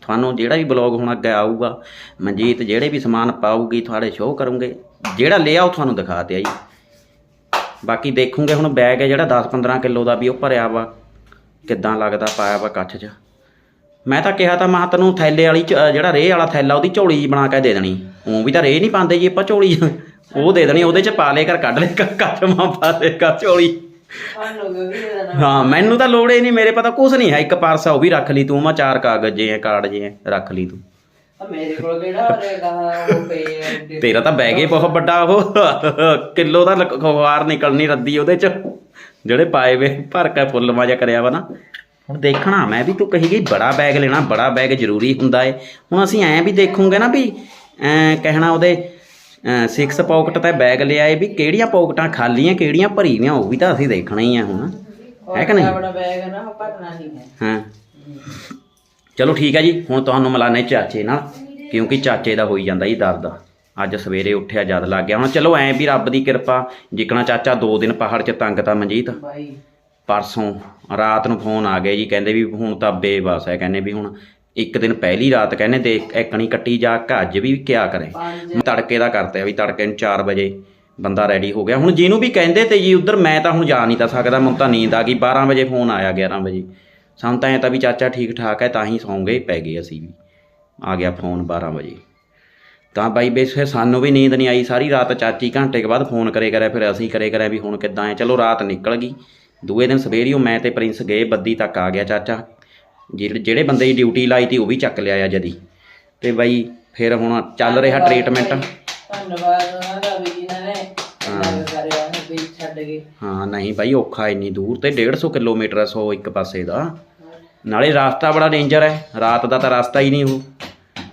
ਤੁਹਾਨੂੰ ਜਿਹੜਾ ਵੀ ਬਲੌਗ ਹੁਣ ਅੱਗੇ ਆਊਗਾ, ਮਨਜੀਤ ਜਿਹੜੇ ਵੀ ਸਮਾਨ ਪਾਊਗੀ, ਤੁਹਾਡੇ ਸ਼ੋਅ ਕਰੂੰਗੇ, ਜਿਹੜਾ ਲਿਆ ਉਹ ਤੁਹਾਨੂੰ ਦਿਖਾ ਤੇ ਜੀ। ਬਾਕੀ ਦੇਖੂਗੇ ਹੁਣ ਬੈਗ ਹੈ ਜਿਹੜਾ 10-15 ਕਿਲੋ ਦਾ ਵੀ ਉਹ ਭਰਿਆ ਵਾ, ਕਿੱਦਾਂ ਲੱਗਦਾ ਪਾਇਆ ਵਾ ਕੱਛ 'ਚ। ਮੈਂ ਤਾਂ ਕਿਹਾ ਤਾਂ ਮੈਂ ਤੈਨੂੰ ਥੈਲੇ ਵਾਲੀ ਚ- ਜਿਹੜਾ ਰੇਹ ਵਾਲਾ ਥੈਲਾ ਉਹਦੀ ਝੋਲੀ ਬਣਾ ਕੇ ਦੇ ਦੇਣੀ। ਉਹ ਵੀ ਤਾਂ ਰੇਹ ਨਹੀਂ ਪਾਉਂਦੇ ਜੀ ਆਪਾਂ ਝੋਲੀ ਉਹ ਦੇ ਦੇਣੀ ਉਹਦੇ 'ਚ ਪਾ ਲੈ ਕਰ ਕੱਢ ਲੈ ਕਰ ਮਾਂ ਪਾ ਲੈ ਕਰ ਝੋਲੀ। ਹਾਂ ਮੈਨੂੰ ਤਾਂ ਲੋੜ ਹੀ ਨਹੀਂ ਮੇਰੇ ਪਤਾ ਕੁਝ ਨਹੀਂ ਹੈ ਇੱਕ ਪਰਸ ਆ ਉਹ ਵੀ ਰੱਖ ਲਈ ਤੂੰ ਮੈਂ ਚਾਰ ਕਾਗਜ਼ ਜੇ ਆ ਕਾਰਡ ਜੇ ਰੱਖ ਲਈ ਤੂੰ। ਮੇਰੇ ਕੋਲ ਕਿਹੜਾ ਹੋਰੇਗਾ। ਤੇਰਾ ਤਾਂ ਬੈਗ ਹੀ ਬਹੁਤ ਵੱਡਾ ਉਹ। ਕਿਲੋ ਦਾ ਖਵਾਰ ਨਿਕਲਣੀ ਰੱਦੀ ਉਹਦੇ ਚ। ਜਿਹੜੇ ਪਾਏ ਵੇ ਭਰ ਕੇ ਫੁੱਲ ਮਾਜਾ ਕਰਿਆ ਵਾ ਨਾ। ਹੁਣ ਦੇਖਣਾ ਮੈਂ ਵੀ ਤੂੰ ਕਹੀ ਗਈ ਬੜਾ ਬੈਗ ਲੈਣਾ ਬੜਾ ਬੈਗ ਜ਼ਰੂਰੀ ਹੁੰਦਾ ਏ। ਹੁਣ ਅਸੀਂ ਐਂ ਵੀ ਦੇਖੂਗੇ ਨਾ ਵੀ ਐਂ ਕਹਿਣਾ ਉਹਦੇ 6 ਪਾਕਟ ਤੇ ਬੈਗ ਲਿਆਏ ਵੀ ਕਿਹੜੀਆਂ ਪਾਕਟਾਂ ਖਾਲੀਆਂ ਕਿਹੜੀਆਂ ਭਰੀਆਂ ਉਹ ਵੀ ਤਾਂ ਅਸੀਂ ਦੇਖਣਾ ਹੀ ਆ ਹੁਣ। ਹੈ ਕਿ ਨਹੀਂ? ਬੜਾ ਬੜਾ ਬੈਗ ਹੈ ਨਾ ਉਹ ਭਰਨਾ ਨਹੀਂ ਹੈ। ਹਾਂ। ਚਲੋ ਠੀਕ ਹੈ ਜੀ ਹੁਣ ਤੁਹਾਨੂੰ ਮਿਲਾਨੇ ਚਾਚੇ ਨਾਲ ਕਿਉਂਕਿ ਚਾਚੇ ਦਾ ਹੋਈ ਜਾਂਦਾ ਜੀ ਦਰਦ। ਅੱਜ ਸਵੇਰੇ ਉੱਠਿਆ ਜਦ ਲੱਗ ਗਿਆ। ਹੁਣ ਚਲੋ ਐਂ ਵੀ ਰੱਬ ਦੀ ਕਿਰਪਾ ਜਿਕਣਾ ਚਾਚਾ ਦੋ ਦਿਨ ਪਹਾੜ 'ਚ ਤੰਗ ਤਾਂ ਮਨਜੀਤ। ਬਾਈ। ਪਰਸੋਂ ਰਾਤ ਨੂੰ ਫੋਨ ਆ ਗਿਆ ਜੀ ਕਹਿੰਦੇ ਵੀ ਹੁਣ ਤਾਂ ਬੇਬਸ ਹੈ ਕਹਿੰਦੇ ਵੀ ਹੁਣ ਇੱਕ ਦਿਨ ਪਹਿਲੀ ਰਾਤ ਕਹਿੰਦੇ ਦੇਖ ਐਕਣੀ ਕੱਟੀ ਜਾ ਅੱਜ ਵੀ ਕਿਆ ਕਰੇ। ਤੜਕੇ ਦਾ ਕਰਤੇ ਆ ਵੀ ਤੜਕੇ ਨੂੰ 4 ਵਜੇ ਬੰਦਾ ਰੈਡੀ ਹੋ ਗਿਆ। ਹੁਣ ਜਿਹਨੂੰ ਵੀ ਕਹਿੰਦੇ ਤੇ ਜੀ ਉਧਰ ਮੈਂ ਤਾਂ ਹੁਣ ਜਾ ਨਹੀਂ ਤਾਂ ਸਕਦਾ ਮੈਨੂੰ ਤਾਂ ਨੀਂਦ ਆ ਗਈ। 12 ਵਜੇ ਫੋਨ ਆਇਆ 11 ਵਜੇ। ਸਾਨੂੰ ਤਾਂ ਐ ਤਾਂ ਵੀ ਚਾਚਾ ਠੀਕ ਠਾਕ ਹੈ ਤਾਂ ਹੀ ਸੌਂ ਗਏ ਪੈ ਗਏ ਅਸੀਂ ਵੀ। ਆ ਗਿਆ ਫੋਨ 12 ਵਜੇ। ਤਾਂ ਬਾਈ ਬੇਸ ਫਿਰ ਸਾਨੂੰ ਵੀ ਨੀਂਦ ਨਹੀਂ ਆਈ। ਸਾਰੀ ਰਾਤ ਚਾਚੀ ਘੰਟੇ ਕੇ ਬਾਅਦ ਫੋਨ ਕਰੇ ਕਰਿਆ ਫਿਰ ਅਸੀਂ ਕਰੇ ਕਰਿਆ ਵੀ ਹੁਣ ਕਿੱਦਾਂ ਹੈ। ਚਲੋ ਰਾਤ ਨਿਕਲ ਗਈ। ਦੂਏ ਦਿਨ ਸਵੇਰੀਓ ਮੈਂ ਤੇ ਪ੍ਰਿੰਸ ਗਏ ਬੱਦੀ ਤੱਕ ਆ ਗਿਆ ਚਾਚਾ। ਜਿਹੜੇ ਜਿਹੜੇ ਬੰਦੇ ਦੀ ਡਿਊਟੀ ਲਾਈ ਤੀ ਉਹ ਵੀ ਚੱਕ ਲਿਆ ਆ ਜਦੀ। ਤੇ ਬਾਈ ਫਿਰ ਹੁਣ ਚੱਲ ਰਿਹਾ ਟ੍ਰੀਟਮੈਂਟ ਭਾਈ, ਧੰਨਵਾਦ ਉਹਨਾਂ ਦਾ ਵੀ ਜਿਨ੍ਹਾਂ ਨੇ ਇੰਨਾ ਕੁ ਕਰਿਆ ਹੈ ਵੀ ਛੱਡ ਗਏ। ਹਾਂ ਨਹੀਂ ਬਾਈ ਔਖਾ ਇੰਨੀ ਦੂਰ ਤੇ 150 ਕਿਲੋਮੀਟਰ ਹੈ 100 ਇੱਕ ਪਾਸੇ ਦਾ। ਨਾਲੇ ਰਸਤਾ ਬੜਾ ਡੇਂਜਰ ਹੈ ਰਾਤ ਦਾ ਤਾਂ ਰਸਤਾ ਹੀ ਨਹੀਂ ਉਹ।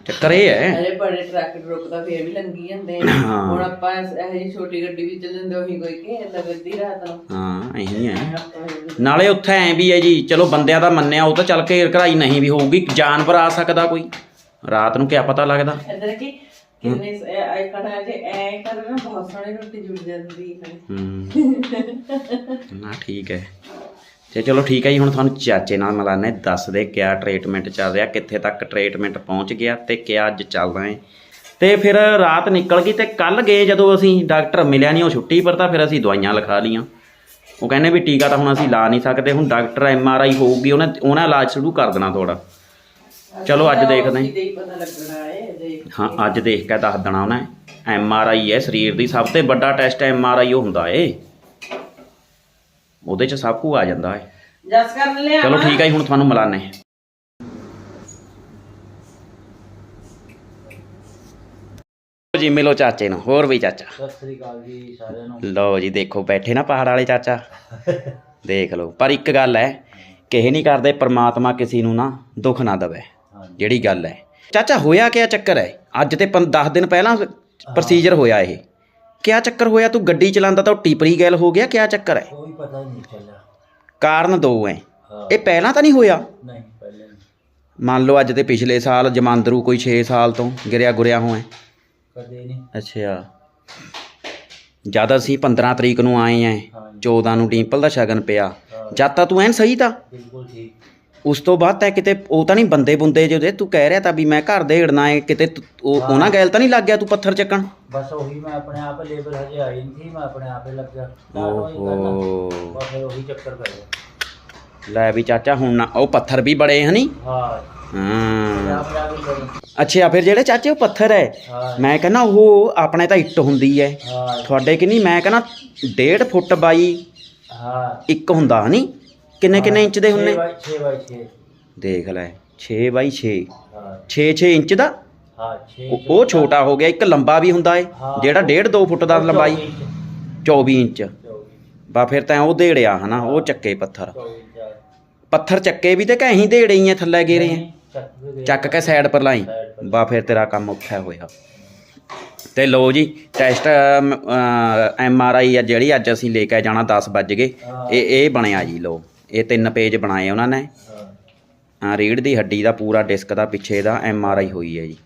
ਚੱਕਰ ਇਹ ਹੈ ਅਰੇ ਬੜੇ ਟਰੱਕ ਰੁਕਦਾ ਫੇਰ ਵੀ ਲੰਗੀ ਜਾਂਦੇ ਆ। ਹਾਂ। ਹੁਣ ਆਪਾਂ ਇਹ ਜਿਹੀ ਛੋਟੀ ਗੱਡੀ ਵਿੱਚ ਜਾਂਦੇ ਉਹੀ ਕੋਈ ਕਿ ਲੱਗਦੀ ਰਾਤ ਨੂੰ। ਹਾਂ ਇਹੀ ਹੈ ਆਪਾਂ ਨਾਲੇ ਉੱਥੇ ਐ ਵੀ ਹੈ ਜੀ ਚਲੋ ਬੰਦਿਆਂ ਦਾ ਮੰਨਿਆ ਉਹ ਤਾਂ ਚੱਲ ਕੇ ਕਢਾਈ ਨਹੀਂ ਵੀ ਹੋਊਗੀ ਜਾਨਵਰ ਆ ਸਕਦਾ ਕੋਈ। ਰਾਤ ਨੂੰ ਕਿਆ ਪਤਾ ਲੱਗਦਾ। ਇਧਰ ਕੀ ਕਿੰਨੇ ਆਈ ਕਣਾ ਜੇ ਐ ਕਰਨਾ ਬਹੁਤ ਸੋਹਣੀ ਰੋਟੀ ਜੁੜ ਜਾਂਦੀ ਹੈ। ਹੂੰ। [laughs] ਨਾ ਠੀਕ ਹੈ ਤੇ ਚਲੋ ਠੀਕ ਹੈ ਜੀ ਹੁਣ ਤੁਹਾਨੂੰ ਚਾਚੇ ਨਾਲ ਮਿਲਾਨੇ ਦੱਸ ਦੇ ਕਿਆ ਟ੍ਰੀਟਮੈਂਟ ਚੱਲ ਰਿਹਾ ਕਿੱਥੇ ਤੱਕ ਟ੍ਰੀਟਮੈਂਟ ਪਹੁੰਚ ਗਿਆ ਤੇ ਕਿਆ ਅੱਜ ਚੱਲਦਾ ਹੈ। ਤੇ ਫਿਰ ਰਾਤ ਨਿਕਲ ਗਈ ਤੇ ਕੱਲ ਗਏ ਜਦੋਂ ਅਸੀਂ ਡਾਕਟਰ ਮਿਲਿਆ ਨਹੀਂ ਉਹ ਛੁੱਟੀ ਪਰ ਤਾਂ ਫਿਰ ਅਸੀਂ ਦਵਾਈਆਂ ਲਿਖਾ ਲਈਆਂ। ਉਹ ਕਹਿੰਦੇ ਵੀ ਟੀਕਾ ਤਾਂ ਹੁਣ ਅਸੀਂ ਲਾ ਨਹੀਂ ਸਕਦੇ ਹੁਣ ਡਾਕਟਰ ਐਮ ਆਰ ਆਈ ਹੋਊਗੀ ਉਹਨੇ ਉਹਨਾਂ ਇਲਾਜ ਸ਼ੁਰੂ ਕਰ ਦੇਣਾ ਥੋੜਾ ਚਲੋ ਅੱਜ ਦੇਖਦੇ ਹਾਂ। ਅੱਜ ਦੇਖ ਕੇ ਦੱਸ ਦੇਣਾ ਉਹਨੇ। ਐਮ ਆਰ ਆਈ ਹੈ ਸਰੀਰ ਦੀ ਸਭ ਤੋਂ ਵੱਡਾ ਟੈਸਟ ਐਮ ਆਰ ਆਈ ਉਹ ਹੁੰਦਾ ਏ। ਉਹਦੇ ਚ ਸਭ ਕੁਝ ਆ ਜਾਂਦਾ ਏ ਜਸ ਕਰਨ ਲਿਆ ਚਲੋ ਠੀਕ ਹੈ ਜੀ, ਹੁਣ ਤੁਹਾਨੂੰ ਮਿਲਾਨੇ ਜੀ ਮਿਲੋ ਚਾਚੇ ਨੂੰ ਹੋਰ ਵੀ ਚਾਚਾ। ਸਤਿ ਸ੍ਰੀ ਅਕਾਲ ਜੀ ਸਾਰਿਆਂ ਨੂੰ। ਲਓ ਜੀ ਦੇਖੋ ਬੈਠੇ ਨਾ ਪਹਾੜ ਵਾਲੇ ਚਾਚਾ। ਦੇਖ ਲਓ ਪਰ ਇੱਕ ਗੱਲ ਹੈ ਕਿਹੇ ਨਹੀਂ ਕਰਦੇ ਪ੍ਰਮਾਤਮਾ ਕਿਸੇ ਨੂੰ ਨਾ ਦੁੱਖ ਨਾ ਦਵੇ। ਜਿਹੜੀ ਗੱਲ ਹੈ। ਚਾਚਾ ਹੋਇਆ ਕਿਆ ਚੱਕਰ ਹੈ? ਅੱਜ ਤੇ 10 ਦਿਨ ਪਹਿਲਾਂ ਪ੍ਰੋਸੀਜਰ ਹੋਇਆ ਇਹ। ਕਿਆ ਚੱਕਰ ਹੋਇਆ? ਤੂੰ ਗੱਡੀ ਚਲਾਉਂਦਾ ਤਾਂ ਉਹ ਟੀਪਰੀ ਗੈਲ ਹੋ ਗਿਆ ਕਿਆ ਚੱਕਰ ਹੈ? ਕੋਈ ਪਤਾ ਨਹੀਂ ਚੱਲਿਆ। ਕਾਰਨ ਦੋ ਹੈ। ਇਹ ਪਹਿਲਾਂ ਤਾਂ ਨਹੀਂ ਹੋਇਆ? ਨਹੀਂ ਪਹਿਲੇ ਨਹੀਂ। ਮੰਨ ਲਓ ਅੱਜ ਤੇ ਪਿਛਲੇ ਸਾਲ ਜਮਾਂਦਰੂ ਕੋਈ 6 ਸਾਲ ਤੋਂ ਗਿਰਿਆ ਗੁਰਿਆ ਹੋਇਆ। ਕਦੇ ਨਹੀਂ। ਅੱਛਾ। ਜਦ ਅਸੀਂ 15 ਤਰੀਕ ਨੂੰ ਆਏ ਆਂ ਹਾਂਜੀ 14 ਨੂੰ ਡਿੰਪਲ ਦਾ ਸ਼ਗਨ ਪਿਆ। ਜਦ ਤਾਂ ਤੂੰ ਐਨ ਸਹੀ ਤਾਂ? ਬਿਲਕੁਲ ਠੀਕ। ਉਸ ਤੋਂ ਬਾਅਦ ਤੈ ਕਿਤੇ ਉਹ ਤਾਂ ਨਹੀਂ ਬੰਦੇ ਬੁੰਦੇ ਜਿਹਦੇ ਤੂੰ ਕਹਿ ਰਿਹਾ ਤਾਂ ਵੀ ਮੈਂ ਘਰ ਦੇ ਹਿੜਨਾ ਹੈ ਕਿਤੇ ਤੂੰ- ਉਹ ਹਾਂ। ਉਹਨਾਂ ਗੈਲ ਤਾਂ ਨਹੀਂ ਲੱਗ ਗਿਆ ਤੂੰ ਪੱਥਰ ਚੱਕਣ? ਬਸ ਉਹੀ ਮੈਂ ਆਪਣੇ ਆਪ ਲੇਬਰ ਹਜੇ ਆਈ ਨਹੀਂ ਸੀ ਮੈਂ ਆਪਣੇ ਆਪੇ ਲੱਗਿਆ ਤਾਂ ਉਹੀ ਕਰਨਾ ਓਹੋ ਬਸ ਫਿਰ ਉਹੀ ਚੱਕਰ ਪੈ ਗਿਆ। ਲੈ ਵੀ ਚਾਚਾ ਹੁਣ ਨਾ ਉਹ ਪੱਥਰ ਵੀ ਬੜੇ ਹਨੀ ਹਾਂ। ਹਾਂ। ਆਪ ਕੇ ਕਰੀ ਅੱਛਾ ਫਿਰ ਜਿਹੜੇ ਚਾਚੇ ਉਹ ਪੱਥਰ ਹੈ ਹਾਂ। ਮੈਂ ਕਹਿੰਦਾ ਉਹ ਆਪਣੇ ਤਾਂ ਇੱਟ ਹੁੰਦੀ ਹੈ ਹਾਂ। ਤੁਹਾਡੇ ਕਿੰਨੀ ਮੈਂ ਕਹਿੰਦਾ 1.5 ਫੁੱਟ ਬਾਈ ਹਾਂ। ਇੱਕ ਹੁੰਦਾ ਹਨੀ ਕਿੰਨੇ ਕਿੰਨੇ ਇੰਚ ਦੇ ਹੁੰਨੇ? 6 ਬਾਈ 6 ਦੇਖ ਲੈ 6 ਬਾਈ 6 ਹਾਂ। 6 6 ਇੰਚ ਦਾ? ਹਾਂ 6 ਉਹ ਛੋਟਾ ਹੋ ਗਿਆ ਇੱਕ ਲੰਬਾ ਵੀ ਹੁੰਦਾ ਏ। ਜਿਹੜਾ 1.5 2 ਫੁੱਟ ਦਾ ਲੰਬਾਈ। 24 ਇੰਚ। ਬਾ ਫਿਰ ਤਾਂ ਉਹ ਦੇੜਿਆ ਹਨਾ ਉਹ ਚੱਕੇ ਪੱਥਰ। ਪੱਥਰ ਚੱਕੇ ਵੀ ਤੇ ਕਹੀਂ ਦੇੜੇ ਹੀ ਆ ਥੱਲੇ ਗੇਰੇ ਆ? ਚੱਕ ਕੇ ਸਾਈਡ ਪਰ ਲਾਈ। ਬਾ ਫਿਰ ਤੇਰਾ ਕੰਮ ਔਖਾ ਹੋਇਆ। ਤੇ ਲੋ ਜੀ ਟੈਸਟ ਐਮ ਆਰ ਆਈ ਆ ਜਿਹੜੀ ਅੱਜ ਅਸੀਂ ਲੈ ਕੇ ਜਾਣਾ 10 ਵੱਜ ਗਏ। ਇਹ ਇਹ ਬਣਿਆ ਜੀ ਲੋ ਇਹ ਤਿੰਨ ਪੇਜ ਬਣਾਏ ਉਹਨਾਂ ਨੇ। ਆ ਰੀੜ ਦੀ ਹੱਡੀ ਦਾ, ਪੂਰਾ ਡਿਸਕ ਦਾ, ਪਿੱਛੇ ਦਾ ਐਮ ਆਰ ਆਈ ਹੋਈ ਹੈ ਜੀ।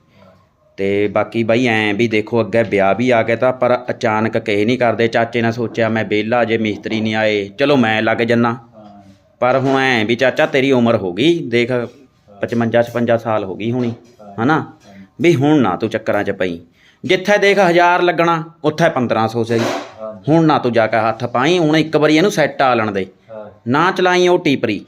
ਤੇ ਬਾਕੀ ਬਾਈ ਐਂ ਵੀ ਦੇਖੋ, ਅੱਗੇ ਵਿਆਹ ਵੀ ਆ ਗਿਆ ਤਾਂ, ਪਰ ਅਚਾਨਕ ਕਹੇ ਨਹੀਂ ਕਰਦੇ। ਚਾਚੇ ਨੇ ਸੋਚਿਆ, ਮੈਂ ਵਿਹਲਾ, ਜੇ ਮਿਸਤਰੀ ਨਹੀਂ ਆਏ, ਚਲੋ ਮੈਂ ਲੱਗ ਜੰਨਾ। ਪਰ ਹੁਣ ਐ ਵੀ ਚਾਚਾ, ਤੇਰੀ ਉਮਰ ਹੋ ਗਈ। ਦੇਖ 55 56 ਸਾਲ ਹੋ ਗਈ ਹੋਣੀ, ਹਨਾ? ਵੀ ਹੁਣ ਨਾ ਤੂੰ ਚੱਕਰਾਂ 'ਚ ਪਈ। ਜਿੱਥੇ ਦੇਖ 1000 ਲੱਗਣਾ, ਉੱਥੇ 1500 ਸਹੀ। ਹੁਣ ਨਾ ਤੂੰ ਜਾ ਕੇ ਹੱਥ ਪਾਈ, ਹੁਣ ਇੱਕ ਵਾਰੀ ਇਹਨੂੰ ਸੈੱਟ ਆ ਲੈਣ ਦੇ। ਨਾ ਚਲਾਈ ਉਹ ਟੀਪਰੀ।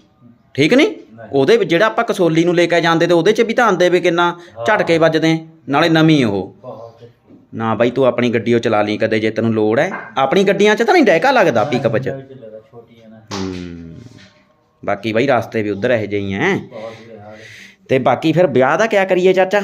ਠੀਕ ਨਹੀਂ? ਉਹਦੇ ਵਿੱਚ ਜਿਹੜਾ ਆਪਾਂ ਕਸੋਲੀ ਨੂੰ ਲੈ ਕੇ ਜਾਂਦੇ ਤੇ ਉਹਦੇ 'ਚ ਵੀ ਤਾਂ ਆਂਦੇ ਵੀ ਕਿੰਨਾ ਝਟਕੇ ਵੱਜਦੇ ਨਾਲੇ ਨਵੀਂ ਉਹ। ਨਾ ਬਾਈ ਤੂੰ ਆਪਣੀ ਗੱਡੀ ਉਹ ਚਲਾ ਲਈ ਕਦੇ ਜੇ ਤੈਨੂੰ ਲੋੜ ਹੈ ਆਪਣੀ ਗੱਡੀਆਂ 'ਚ ਤਾਂ ਨਹੀਂ ਡੈਕਾ ਲੱਗਦਾ ਪਿਕਅਪ 'ਚ। ਹੈ। ਬਾਕੀ ਬਾਈ ਰਸਤੇ ਵੀ ਉਧਰ ਇਹੋ ਜਿਹੇ ਹੀ ਐ। ਤੇ ਬਾਕੀ ਫਿਰ ਵਿਆਹ ਦਾ ਕਿਆ ਕਰੀਏ ਚਾਚਾ?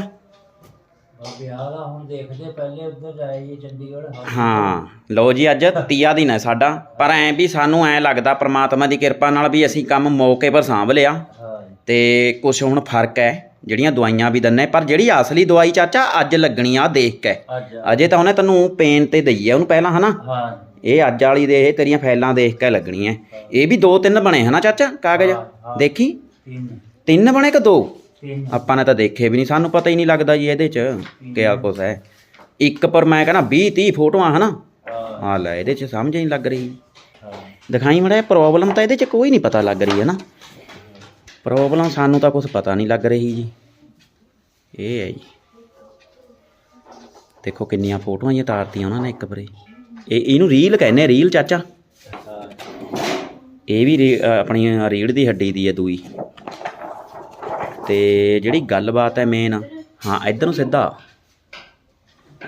ਵਿਆਹ ਦਾ ਹੁਣ ਦੇਖਦੇ ਪਹਿਲੇ ਉੱਧਰ ਜਾਈਏ ਚੰਡੀਗੜ੍ਹ ਹਾਂ ਲਓ ਜੀ ਅੱਜ ਤੀਆ ਦਿਨ ਹੈ ਸਾਡਾ ਪਰ ਐ ਵੀ ਸਾਨੂੰ ਐ ਲੱਗਦਾ ਪ੍ਰਮਾਤਮਾ ਦੀ ਕਿਰਪਾ ਨਾਲ ਵੀ ਅਸੀਂ ਕੰਮ ਮੌਕੇ ਪਰ ਸਾਂਭ ਲਿਆ। ਹਾਂ ਤੇ ਕੁਝ ਹੁਣ ਫ਼ਰਕ ਹੈ ਜਿਹੜੀਆਂ ਦਵਾਈਆਂ ਵੀ ਦੰਨੇ ਪਰ ਜਿਹੜੀ ਅਸਲੀ ਦਵਾਈ ਚਾਚਾ ਅੱਜ ਲੱਗਣੀ ਆ ਦੇਖ ਕੇ। ਅੱਜ ਅਜੇ ਤਾਂ ਉਹਨੇ ਤੈਨੂੰ ਪੇਨ ਤੇ ਦਈ ਹੈ ਉਹਨੂੰ ਪਹਿਲਾਂ ਹਨਾ? ਹਾਂ ਇਹ ਅੱਜ ਵਾਲੀ ਦੇ ਇਹ ਤੇਰੀਆਂ ਫਾਈਲਾਂ ਦੇਖ ਕੇ ਲੱਗਣੀਆਂ ਇਹ ਵੀ ਦੋ ਤਿੰਨ ਬਣੇ ਹਨਾ ਚਾਚਾ ਕਾਗਜ਼? ਹਾਂ, ਹਾਂ। ਦੇਖੀ? ਤਿੰਨ। ਤਿੰਨ ਬਣੇ ਕਿ ਦੋ? ਆਪਾਂ ਨੇ ਤਾਂ ਦੇਖੇ ਵੀ ਨਹੀਂ ਸਾਨੂੰ ਪਤਾ ਹੀ ਨਹੀਂ ਲੱਗਦਾ ਜੀ ਇਹਦੇ ਚ ਕਿਆ ਕੁਛ ਹੈ। ਇੱਕ ਪਰ ਮੈਂ ਕਹਿੰਦਾ 20 30 ਫੋਟੋਆਂ ਹਨਾ। ਆ ਲੈ ਇਹਦੇ ਚ ਸਮਝ ਹੀ ਨਹੀਂ ਲੱਗ ਰਹੀ। ਦਿਖਾਈ ਮੜਾ ਪ੍ਰੋਬਲਮ ਤਾਂ ਇਹਦੇ ਚ ਕੋਈ ਨਹੀਂ ਪਤਾ ਲੱਗ ਰਹੀ ਹੈ ਨਾ ਪ੍ਰੋਬਲਮ ਸਾਨੂੰ ਤਾਂ ਕੁਝ ਪਤਾ ਨਹੀਂ ਲੱਗ ਰਹੀ ਜੀ। ਇਹ ਹੈ ਜੀ। ਦੇਖੋ ਕਿੰਨੀਆਂ ਫੋਟੋਆਂ ਜੀ ਤਾਰਤੀਆਂ ਉਹਨਾਂ ਨੇ ਇੱਕ ਵਾਰੀ ਇਹ ਇਹਨੂੰ ਰੀਲ ਕਹਿੰਦੇ ਰੀਲ ਚਾਚਾ। ਇਹ ਵੀ ਆਪਣੀ ਰੀੜ ਦੀ ਹੱਡੀ ਦੀ ਹੈ ਦੂਈ। ਤੇ ਜਿਹੜੀ ਗੱਲਬਾਤ ਹੈ ਮੇਨ ਹਾਂ, ਇੱਧਰ ਨੂੰ ਸਿੱਧਾ।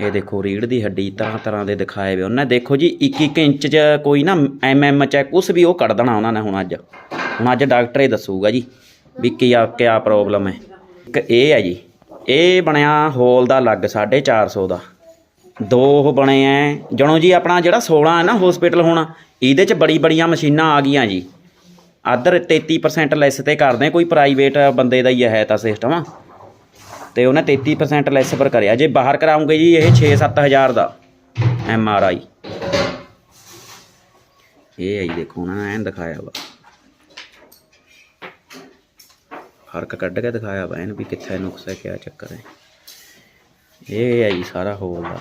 ਇਹ ਦੇਖੋ ਰੀੜ ਦੀ ਹੱਡੀ ਤਰ੍ਹਾਂ ਤਰ੍ਹਾਂ ਦੇ ਦਿਖਾਏ ਵੇ ਉਹਨੇ ਦੇਖੋ ਜੀ 1 1 ਇੰਚ ਚ ਕੋਈ ਨਾ ਐਮ ਚ ਕੁਝ ਵੀ ਉਹ ਕੱਢ ਦੇਣਾ ਉਹਨਾਂ ਨੇ ਹੁਣ ਅੱਜ। ਹੁਣ ਅੱਜ ਡਾਕਟਰ ਹੀ ਦੱਸੂਗਾ ਜੀ ਵੀ ਕੀ ਆ, ਕਿਆ ਪ੍ਰੋਬਲਮ ਹੈ। ਇੱਕ ਇਹ ਹੈ ਜੀ, ਇਹ ਬਣਿਆ ਹੋਲ ਦਾ ਲੱਗ 450 ਦਾ। ਦੋ ਉਹ ਬਣੇ ਐ। ਜਣੋ ਜੀ, ਆਪਣਾ ਜਿਹੜਾ 16 ਹੈ ਨਾ ਹਸਪੀਟਲ ਹੋਣਾ, ਇਹਦੇ ਚ ਬੜੀ ਬੜੀਆਂ ਮਸ਼ੀਨਾਂ ਆ ਗਈਆਂ ਜੀ। ਅਦਰ 33% ਲੈਸ ਤੇ ਕਰਦੇ ਕੋਈ ਪ੍ਰਾਈਵੇਟ ਬੰਦੇ ਦਾ ਹੀ ਹੈ ਤਾਂ ਸਿਸਟਮ ਤੇ ਉਹਨੇ 33% ਲੈਸ ਪਰ ਕਰਿਆ। ਜੇ ਬਾਹਰ ਕਰਾਉਂਗੇ ਜੀ, ਇਹ 6-7000 ਦਾ ਐਮ ਆਰ ਆਈ ਇਹ ਆਈ ਦੇਖੋ ਨਾ, ਐਨ ਦਿਖਾਇਆ ਵਾ। ਫ਼ਰਕ ਕੱਢ ਕੇ ਦਿਖਾਇਆ ਵਾ ਇਹਨੂੰ ਵੀ ਕਿੱਥੇ ਨੁਕਸ ਹੈ, ਕਿਆ ਚੱਕਰ ਹੈ। ਇਹ ਹੈ ਜੀ ਸਾਰਾ ਹੋਲ ਦਾ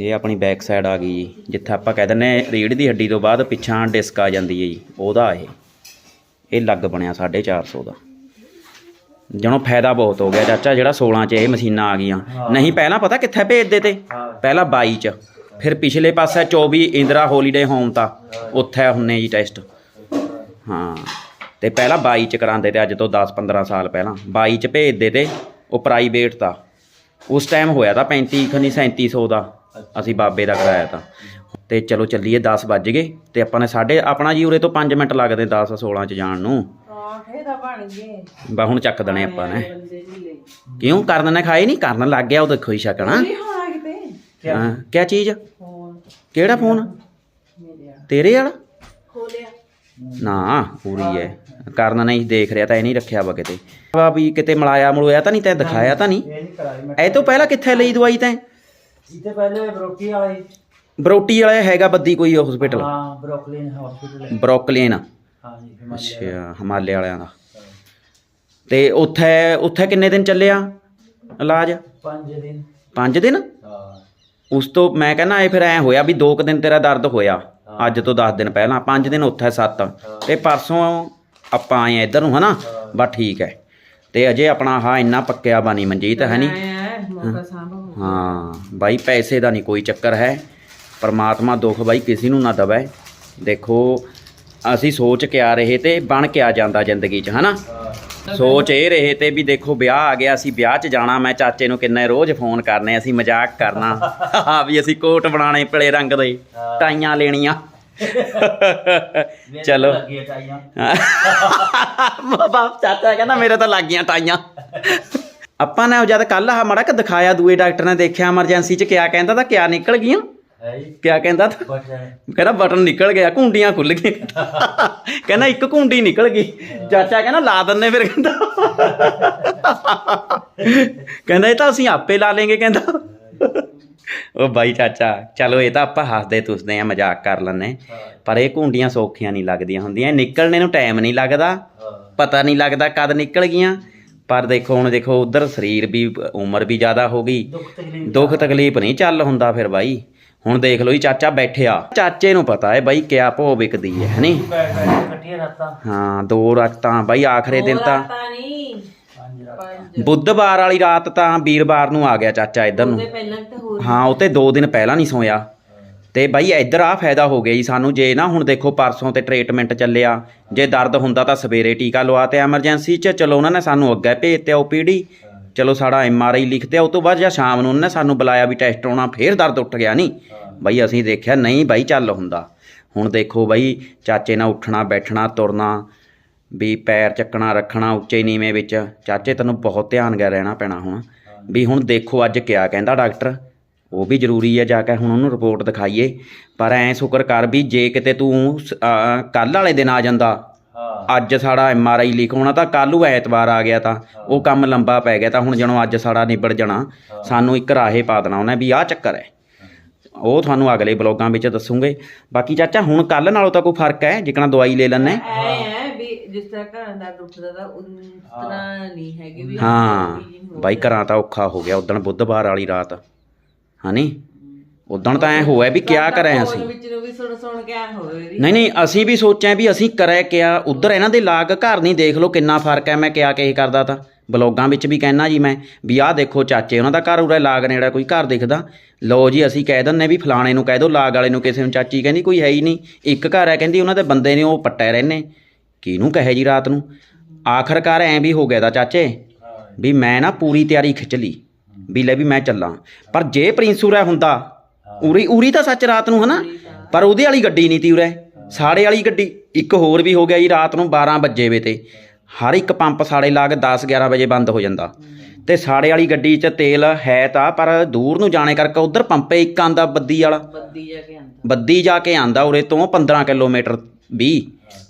ਇਹ ਆਪਣੀ ਬੈਕ ਸਾਈਡ ਆ ਗਈ ਜੀ ਜਿੱਥੇ ਆਪਾਂ ਕਹਿ ਹਾਂ ਰੀੜ ਦੀ ਹੱਡੀ ਤੋਂ ਬਾਅਦ ਪਿੱਛਾਂ ਡਿਸਕ ਆ ਜਾਂਦੀ ਹੈ ਜੀ ਉਹਦਾ ਇਹ। ਇਹ ਲੱਗ ਬਣਿਆ 450 ਦਾ। ਜਣੋ ਫਾਇਦਾ ਬਹੁਤ ਹੋ ਗਿਆ ਚਾਚਾ ਜਿਹੜਾ 16 ਚ ਇਹ ਮਸ਼ੀਨਾਂ ਆ ਗਈਆਂ। ਨਹੀਂ ਪਹਿਲਾਂ ਪਤਾ ਕਿੱਥੇ ਭੇਜਦੇ ਤੇ ਪਹਿਲਾਂ 22 ਚ। ਫਿਰ ਪਿਛਲੇ ਪਾਸੇ 24 ਇੰਦਰਾ ਹੋਲੀਡੇ ਹੋਮ ਤਾਂ ਉੱਥੇ ਹੁੰਨੇ ਜੀ ਟੈਸਟ ਹਾਂ। ਤੇ ਪਹਿਲਾਂ 22 ਚ ਕਰਾਉਂਦੇ ਤੇ ਅੱਜ ਤੋਂ 10 15 ਸਾਲ ਪਹਿਲਾਂ। 22 ਚ ਭੇਜਦੇ ਤੇ ਉਹ ਪ੍ਰਾਈਵੇਟ ਤਾਂ। ਉਸ ਟਾਈਮ ਹੋਇਆ ਤਾਂ 35 ਖਨੀ 3700 ਦਾ। ਅਸੀਂ ਬਾਬੇ ਦਾ ਕਰਾਇਆ ਤਾਂ। ਤੇ ਚਲੋ ਚੱਲੀਏ 10 ਵੱਜ ਗਏ। ਤੇ ਆਪਾਂ ਨੇ ਸਾਡੇ ਆਪਣਾ ਜੀ ਉਰੇ ਤੋਂ 5 ਮਿੰਟ ਲੱਗਦੇ 10 16 ਚ ਜਾਣ ਨੂੰ। ਪਰੌਂਠੇ ਤਾਂ ਬਣ ਗਏ। ਬਾ ਹੁਣ ਚੱਕ ਦਣੇ ਆਪਾਂ ਨੇ। ਕਿਉਂ? ਕਰਨ ਨੇ ਖਾਏ ਨਹੀਂ ਕਰਨ ਲੱਗ ਗਿਆ ਉਹ ਦੇਖੋ ਹੀ। ਛਕਣਾ ਹਾਂ ਕਿਆ? ਚੀਜ਼? ਕਿਹੜਾ ਫੋਨ? ਮੇਰੇ ਆ ਤੇਰੇ ਵਾਲਾ? ਖੋਲਿਆ। ਨਾ ਪੂਰੀ ਹੈ ਕਰਨ ਨਹੀਂ ਦੇਖ ਰਿਹਾ ਤਾਂ ਇਹ ਨਹੀਂ ਰੱਖਿਆ ਵਾ ਕਿਤੇ। ਵਾ ਵੀ ਕਿਤੇ ਮਲਾਇਆ ਮਲੋਇਆ ਤਾਂ ਨਹੀਂ ਤੈਂ ਦਿਖਾਇਆ ਤਾਂ ਨਹੀਂ। ਇਹ ਤੋਂ ਪਹਿਲਾਂ ਕਿੱਥੇ ਲਈ ਦਵਾਈ ਤੈਂ? ਇੱਥੇ ਪਹਿਲੇ ਬਰੋਕੀ ਵਾਲੀ ਬਰੋਟੀ ਵਾਲਾ ਹੈਗਾ ਬੱਦੀ ਕੋਈ ਹਸਪੀਟਲ ਹਾਂ ਬਰੋਕਲਿਨ ਹਸਪੀਟਲ ਬਰੋਕਲੀਨ। ਹਾਂ ਜੀ ਹਿਮਾਲਿਆ ਅੱਛਾ ਹਿਮਾਲੇ ਵਾਲਿਆਂ ਦਾ। ਤੇ ਉੱਥੇ ਉੱਥੇ ਕਿੰਨੇ ਦਿਨ ਚੱਲਿਆ ਇਲਾਜ? ਪੰਜ ਦਿਨ। 5 ਦਿਨ? ਹਾਂ। ਉਸ ਤੋਂ ਮੈਂ ਕਹਿੰਦਾ ਇਹ ਫਿਰ ਐ ਹੋਇਆ ਵੀ 2 ਕੁ ਦਿਨ ਤੇਰਾ ਦਰਦ ਹੋਇਆ। ਅੱਜ ਤੋਂ 10 ਦਿਨ ਪਹਿਲਾਂ 5 ਦਿਨ ਉੱਥੇ 7 ਤੇ ਪਰਸੋਂ ਆਪਾਂ ਆਏ ਆ ਇੱਧਰ ਨੂੰ ਹਨਾ? ਬਸ ਠੀਕ ਹੈ। ਤੇ ਅਜੇ ਆਪਣਾ ਹਾਂ ਇੰਨਾ ਪੱਕਿਆ ਬਾਨੀ ਮਨਜੀਤ ਹੈ ਨਹੀਂ ਆਇਆ ਮੌਕਾ ਸਾਂਭੋ ਹਾਂ। ਬਾਈ ਪੈਸੇ ਦਾ ਨਹੀਂ ਕੋਈ ਚੱਕਰ ਹੈ। ਪਰਮਾਤਮਾ ਦੁੱਖ ਬਾਈ ਕਿਸੇ ਨੂੰ ਨਾ ਦਵੇ। ਦੇਖੋ ਅਸੀਂ ਸੋਚ ਕੇ ਆ ਰਹੇ ਤੇ ਬਣ ਕੇ ਆ ਜਾਂਦਾ ਜ਼ਿੰਦਗੀ 'ਚ ਹਨਾ? ਸੋਚ ਇਹ ਰਹੇ ਤੇ ਵੀ ਦੇਖੋ ਵਿਆਹ ਆ ਗਿਆ ਅਸੀਂ ਵਿਆਹ 'ਚ ਜਾਣਾ ਮੈਂ ਚਾਚੇ ਨੂੰ ਕਿੰਨੇ ਰੋਜ਼ ਫੋਨ ਕਰਨੇ ਅਸੀਂ ਮਜ਼ਾਕ ਕਰਨਾ। ਵੀ ਅਸੀਂ ਕੋਟ ਬਣਾਣੇ ਪਲੇ ਰੰਗ ਦੇ ਟਾਈਆਂ ਲੈਣੀਆਂ। ਚਲੋ। ਬਾਪ ਚਾਚਾ ਕਹਿੰਦਾ ਮੇਰੇ ਤਾਂ ਲੱਗ ਗਈਆਂ ਟਾਈਆਂ। ਆਪਾਂ ਨੇ ਉਹ ਜਦ ਕੱਲ ਆ ਮੜਾ ਕਿ ਦਿਖਾਇਆ ਦੂਏ ਡਾਕਟਰ ਨੇ ਦੇਖਿਆ ਐਮਰਜੈਂਸੀ 'ਚ ਕਿਆ ਕਹਿੰਦਾ ਤਾਂ ਕਿਆ ਨਿਕਲ ਗਈਆਂ? ਹੈ ਜੀ। ਕਿਆ ਕਹਿੰਦਾ ਤਾ? ਕਹਿੰਦਾ ਬਟਨ ਨਿਕਲ ਗਿਆ ਕੁੰਡੀਆਂ ਖੁੱਲ ਗਈਆਂ। ਕਹਿੰਦਾ ਇੱਕ ਕੁੰਡੀ ਨਿਕਲ ਗਈ। ਚਾਚਾ ਕਹਿੰਦਾ ਲਾ ਦਿੰਨੇ ਫਿਰ ਕਹਿੰਦਾ। ਕਹਿੰਦਾ ਇਹ ਤਾਂ ਅਸੀਂ ਆਪੇ ਲਾ ਲੇਂਗੇ ਕਹਿੰਦਾ। ਉਹ ਬਾਈ ਚਾਚਾ ਚਲੋ ਇਹ ਤਾਂ ਆਪਾਂ ਹੱਸਦੇ ਤੁਸਦੇ ਆ ਮਜ਼ਾਕ ਕਰ ਲੈਂਦੇ ਪਰ ਇਹ ਕੁੰਡੀਆਂ ਸੌਖੀਆਂ ਨਹੀਂ ਲੱਗਦੀਆਂ ਹੁੰਦੀਆਂ। ਨਿਕਲਣੇ ਨੂੰ ਟਾਈਮ ਨਹੀਂ ਲੱਗਦਾ। ਪਤਾ ਨਹੀਂ ਲੱਗਦਾ ਕਦ ਨਿਕਲ ਗਈਆਂ। ਪਰ ਦੇਖੋ ਹੁਣ ਦੇਖੋ ਉਧਰ ਸਰੀਰ ਵੀ ਉਮਰ ਵੀ ਜ਼ਿਆਦਾ ਹੋ ਗਈ। ਦੁੱਖ ਤਕਲੀਫ ਨਹੀਂ ਚੱਲ ਹੁੰਦਾ ਫਿਰ ਬਾਈ। ਹੁਣ ਦੇਖ ਲਓ ਜੀ ਚਾਚਾ ਬੈਠਿਆ। ਚਾਚੇ ਨੂੰ ਪਤਾ ਹੈ ਬਾਈ ਕਿਆ ਭੋ ਵਿਕਦੀ ਹੈ ਹਨੀ ਹਾਂ ਦੋ ਰਾਤਾਂ ਬਾਈ ਆਖਰੇ ਦਿਨ ਤਾਂ ਬੁੱਧਵਾਰ ਵਾਲੀ ਰਾਤ ਤਾਂ ਵੀਰਵਾਰ ਨੂੰ ਆ ਗਿਆ ਚਾਚਾ ਇੱਧਰ ਨੂੰ। ਹਾਂ ਉਹ ਤੇ 2 ਦਿਨ ਪਹਿਲਾਂ ਨਹੀਂ ਸੋਇਆ। ਤੇ ਬਾਈ, ਇੱਧਰ ਆ ਫਾਇਦਾ ਹੋ ਗਿਆ ਜੀ ਸਾਨੂੰ। ਜੇ ਨਾ ਹੁਣ ਦੇਖੋ ਪਰਸੋਂ ਤੇ ਟ੍ਰੀਟਮੈਂਟ ਚੱਲਿਆ, ਜੇ ਦਰਦ ਹੁੰਦਾ ਤਾਂ ਸਵੇਰੇ ਟੀਕਾ ਲਵਾ ਤੇ ਐਮਰਜੈਂਸੀ 'ਚ। ਚਲੋ ਉਹਨਾਂ ਨੇ ਸਾਨੂੰ ਅੱਗੇ ਭੇਜ ਤੇ ਓਪੀਡੀ ਚਲੋ ਸਾਡਾ ਐਮ ਆਰ ਆਈ ਲਿਖਤੇ ਉਸ ਤੋਂ ਬਾਅਦ ਜਾਂ ਸ਼ਾਮ ਨੂੰ ਉਹਨਾਂ ਨੇ ਸਾਨੂੰ ਬੁਲਾਇਆ ਵੀ ਟੈਸਟ ਹੋਣਾ ਫੇਰ ਦਰਦ ਉੱਠ ਗਿਆ ਨਹੀਂ ਬਾਈ, ਅਸੀਂ ਦੇਖਿਆ ਨਹੀਂ ਬਾਈ ਚੱਲ ਹੁੰਦਾ। ਹੁਣ ਦੇਖੋ ਬਾਈ, ਚਾਚੇ ਨਾਲ ਉੱਠਣਾ, ਬੈਠਣਾ, ਤੁਰਨਾ, ਵੀ ਪੈਰ ਚੱਕਣਾ, ਰੱਖਣਾ ਉੱਚੇ ਨੀਵੇਂ ਵਿੱਚ। ਚਾਚੇ, ਤੈਨੂੰ ਬਹੁਤ ਧਿਆਨ ਗਿਆ ਰਹਿਣਾ ਪੈਣਾ ਹੁਣ। ਵੀ ਹੁਣ ਦੇਖੋ ਅੱਜ ਕਿਆ ਕਹਿੰਦਾ ਡਾਕਟਰ। ਉਹ ਵੀ ਜ਼ਰੂਰੀ ਹੈ ਜਾ ਕੇ ਹੁਣ ਉਹਨੂੰ ਰਿਪੋਰਟ ਦਿਖਾਈਏ। ਪਰ ਐ ਸ਼ੁਕਰ ਕਰ ਵੀ ਜੇ ਕਿਤੇ ਤੂੰ ਕੱਲ ਵਾਲੇ ਦਿਨ ਆ ਜਾਂਦਾ ਹਾਂ। ਅੱਜ ਸਾਡਾ ਐਮ ਆਰ ਆਈ ਲਿਖ ਹੋਣਾ ਤਾਂ ਕੱਲ੍ਹ ਨੂੰ ਐਤਵਾਰ ਆ ਗਿਆ ਤਾਂ ਉਹ ਕੰਮ ਲੰਬਾ ਪੈ ਗਿਆ ਤਾਂ ਹੁਣ ਜਣੋ ਅੱਜ ਸਾਡਾ ਨਿਬੜ ਜਾਣਾ। ਸਾਨੂੰ ਇੱਕ ਰਾਹੇ ਪਾ ਦੇਣਾ ਉਹਨੇ ਵੀ ਆਹ ਚੱਕਰ ਹੈ। ਉਹ ਤੁਹਾਨੂੰ ਅਗਲੇ ਬਲੌਗਾਂ ਵਿੱਚ ਦੱਸੂਗੇ। ਬਾਕੀ ਚਾਚਾ ਹੁਣ ਕੱਲ ਨਾਲੋਂ ਤਾਂ ਕੋਈ ਫ਼ਰਕ ਹੈ ਜਿਕਣਾ ਦਵਾਈ ਲੈ ਲੈਣੇ ਐ ਹੈ ਵੀ ਜਿਸ ਤਰ੍ਹਾਂ ਘਰਾਂ ਦਾ ਉੱਠਦਾ ਤਾਂ ਉਸ ਤਰ੍ਹਾਂ ਨਹੀਂ ਹੈਗੀ ਵੀ ਹਾਂ। ਬਾਈ ਘਰਾਂ ਤਾਂ ਔਖਾ ਹੋ ਗਿਆ ਉਦੋਂ ਬੁੱਧਵਾਰ ਵਾਲੀ ਰਾਤ। ਹਨੀ ਉਦੋਂ ਤਾਂ ਐ ਹੋਇਆ ਵੀ ਕਿਆ ਕਰਾਂ ਅਸੀਂ? ਫੋਨ ਵਿੱਚ ਨੂੰ ਵੀ ਸੁਣ ਸੁਣ ਕੇ ਆ ਹੋਵੇ ਵੀ। ਨਹੀਂ ਨਹੀਂ ਅਸੀਂ ਵੀ ਸੋਚਿਆ ਵੀ ਅਸੀਂ ਕਰਿਆ ਕਿਆ ਉਧਰ ਇਹਨਾਂ ਦੇ ਲਾਗ ਘਰ ਨਹੀਂ ਦੇਖ ਲਓ ਕਿੰਨਾ ਫ਼ਰਕ ਹੈ ਮੈਂ ਕਿਆ ਕਹੇ ਕਰਦਾ ਤਾਂ। ਬਲੌਗਾਂ ਵਿੱਚ ਵੀ ਕਹਿਣਾ ਜੀ ਮੈਂ ਵੀ ਆਹ ਦੇਖੋ ਚਾਚੇ ਉਹਨਾਂ ਦਾ ਘਰ ਉਰੇ ਲਾਗ ਨੇੜਾ ਕੋਈ ਘਰ ਦਿਖਦਾ। ਲਓ ਜੀ ਅਸੀਂ ਕਹਿ ਦਿੰਨੇ ਵੀ ਫਲਾਣੇ ਨੂੰ ਕਹਿ ਦਿਓ ਲਾਗ ਵਾਲੇ ਨੂੰ ਕਿਸੇ ਨੂੰ ਚਾਚੀ ਕਹਿੰਦੀ ਕੋਈ ਹੈ ਹੀ ਨਹੀਂ। ਇੱਕ ਘਰ ਹੈ ਕਹਿੰਦੀ ਉਹਨਾਂ ਦੇ ਬੰਦੇ ਨੇ ਉਹ ਪੱਟੇ ਰਹਿੰਦੇ। ਕਿਹਨੂੰ ਕਹੇ ਜੀ ਰਾਤ ਨੂੰ? ਆਖਰਕਾਰ ਐਂ ਵੀ ਹੋ ਗਿਆ ਦਾ ਚਾਚੇ ਵੀ ਮੈਂ ਨਾ ਪੂਰੀ ਤਿਆਰੀ ਖਿੱਚ ਲਈ। ਵੀ ਲੈ ਵੀ ਮੈਂ ਚੱਲਾਂ। ਪਰ ਜੇ ਪ੍ਰਿੰਸੂਰਾ ਹੁੰਦਾ ਉਰੀ ਉਰੀ ਤਾਂ ਸੱਚ ਰਾਤ ਨੂੰ ਹਨਾ? ਪਰ ਉਹਦੇ ਵਾਲੀ ਗੱਡੀ ਨਹੀਂ ਤੀ ਉਰੇ। ਸਾੜੇ ਵਾਲੀ ਗੱਡੀ ਇੱਕ ਹੋਰ ਵੀ ਹੋ ਗਿਆ ਜੀ ਰਾਤ ਨੂੰ 12 ਵਜੇ ਵੇ ਤੇ। ਹਰ ਇੱਕ ਪੰਪ ਸਾੜੇ ਲਾ ਕੇ 10 11 ਵਜੇ ਬੰਦ ਹੋ ਜਾਂਦਾ। ਤੇ ਸਾੜੇ ਵਾਲੀ ਗੱਡੀ 'ਚ ਤੇਲ ਹੈ ਤਾਂ ਪਰ ਦੂਰ ਨੂੰ ਜਾਣੇ ਕਰਕੇ ਉਧਰ ਪੰਪੇ ਇੱਕ ਆਂਦਾ ਬੱਦੀ ਵਾਲਾ। ਬੱਦੀ ਜਾ ਕੇ ਆਂਦਾ। ਬੱਦੀ ਜਾ ਕੇ ਆਂਦਾ ਉਰੇ ਤੋਂ 15 ਕਿਲੋਮੀਟਰ 20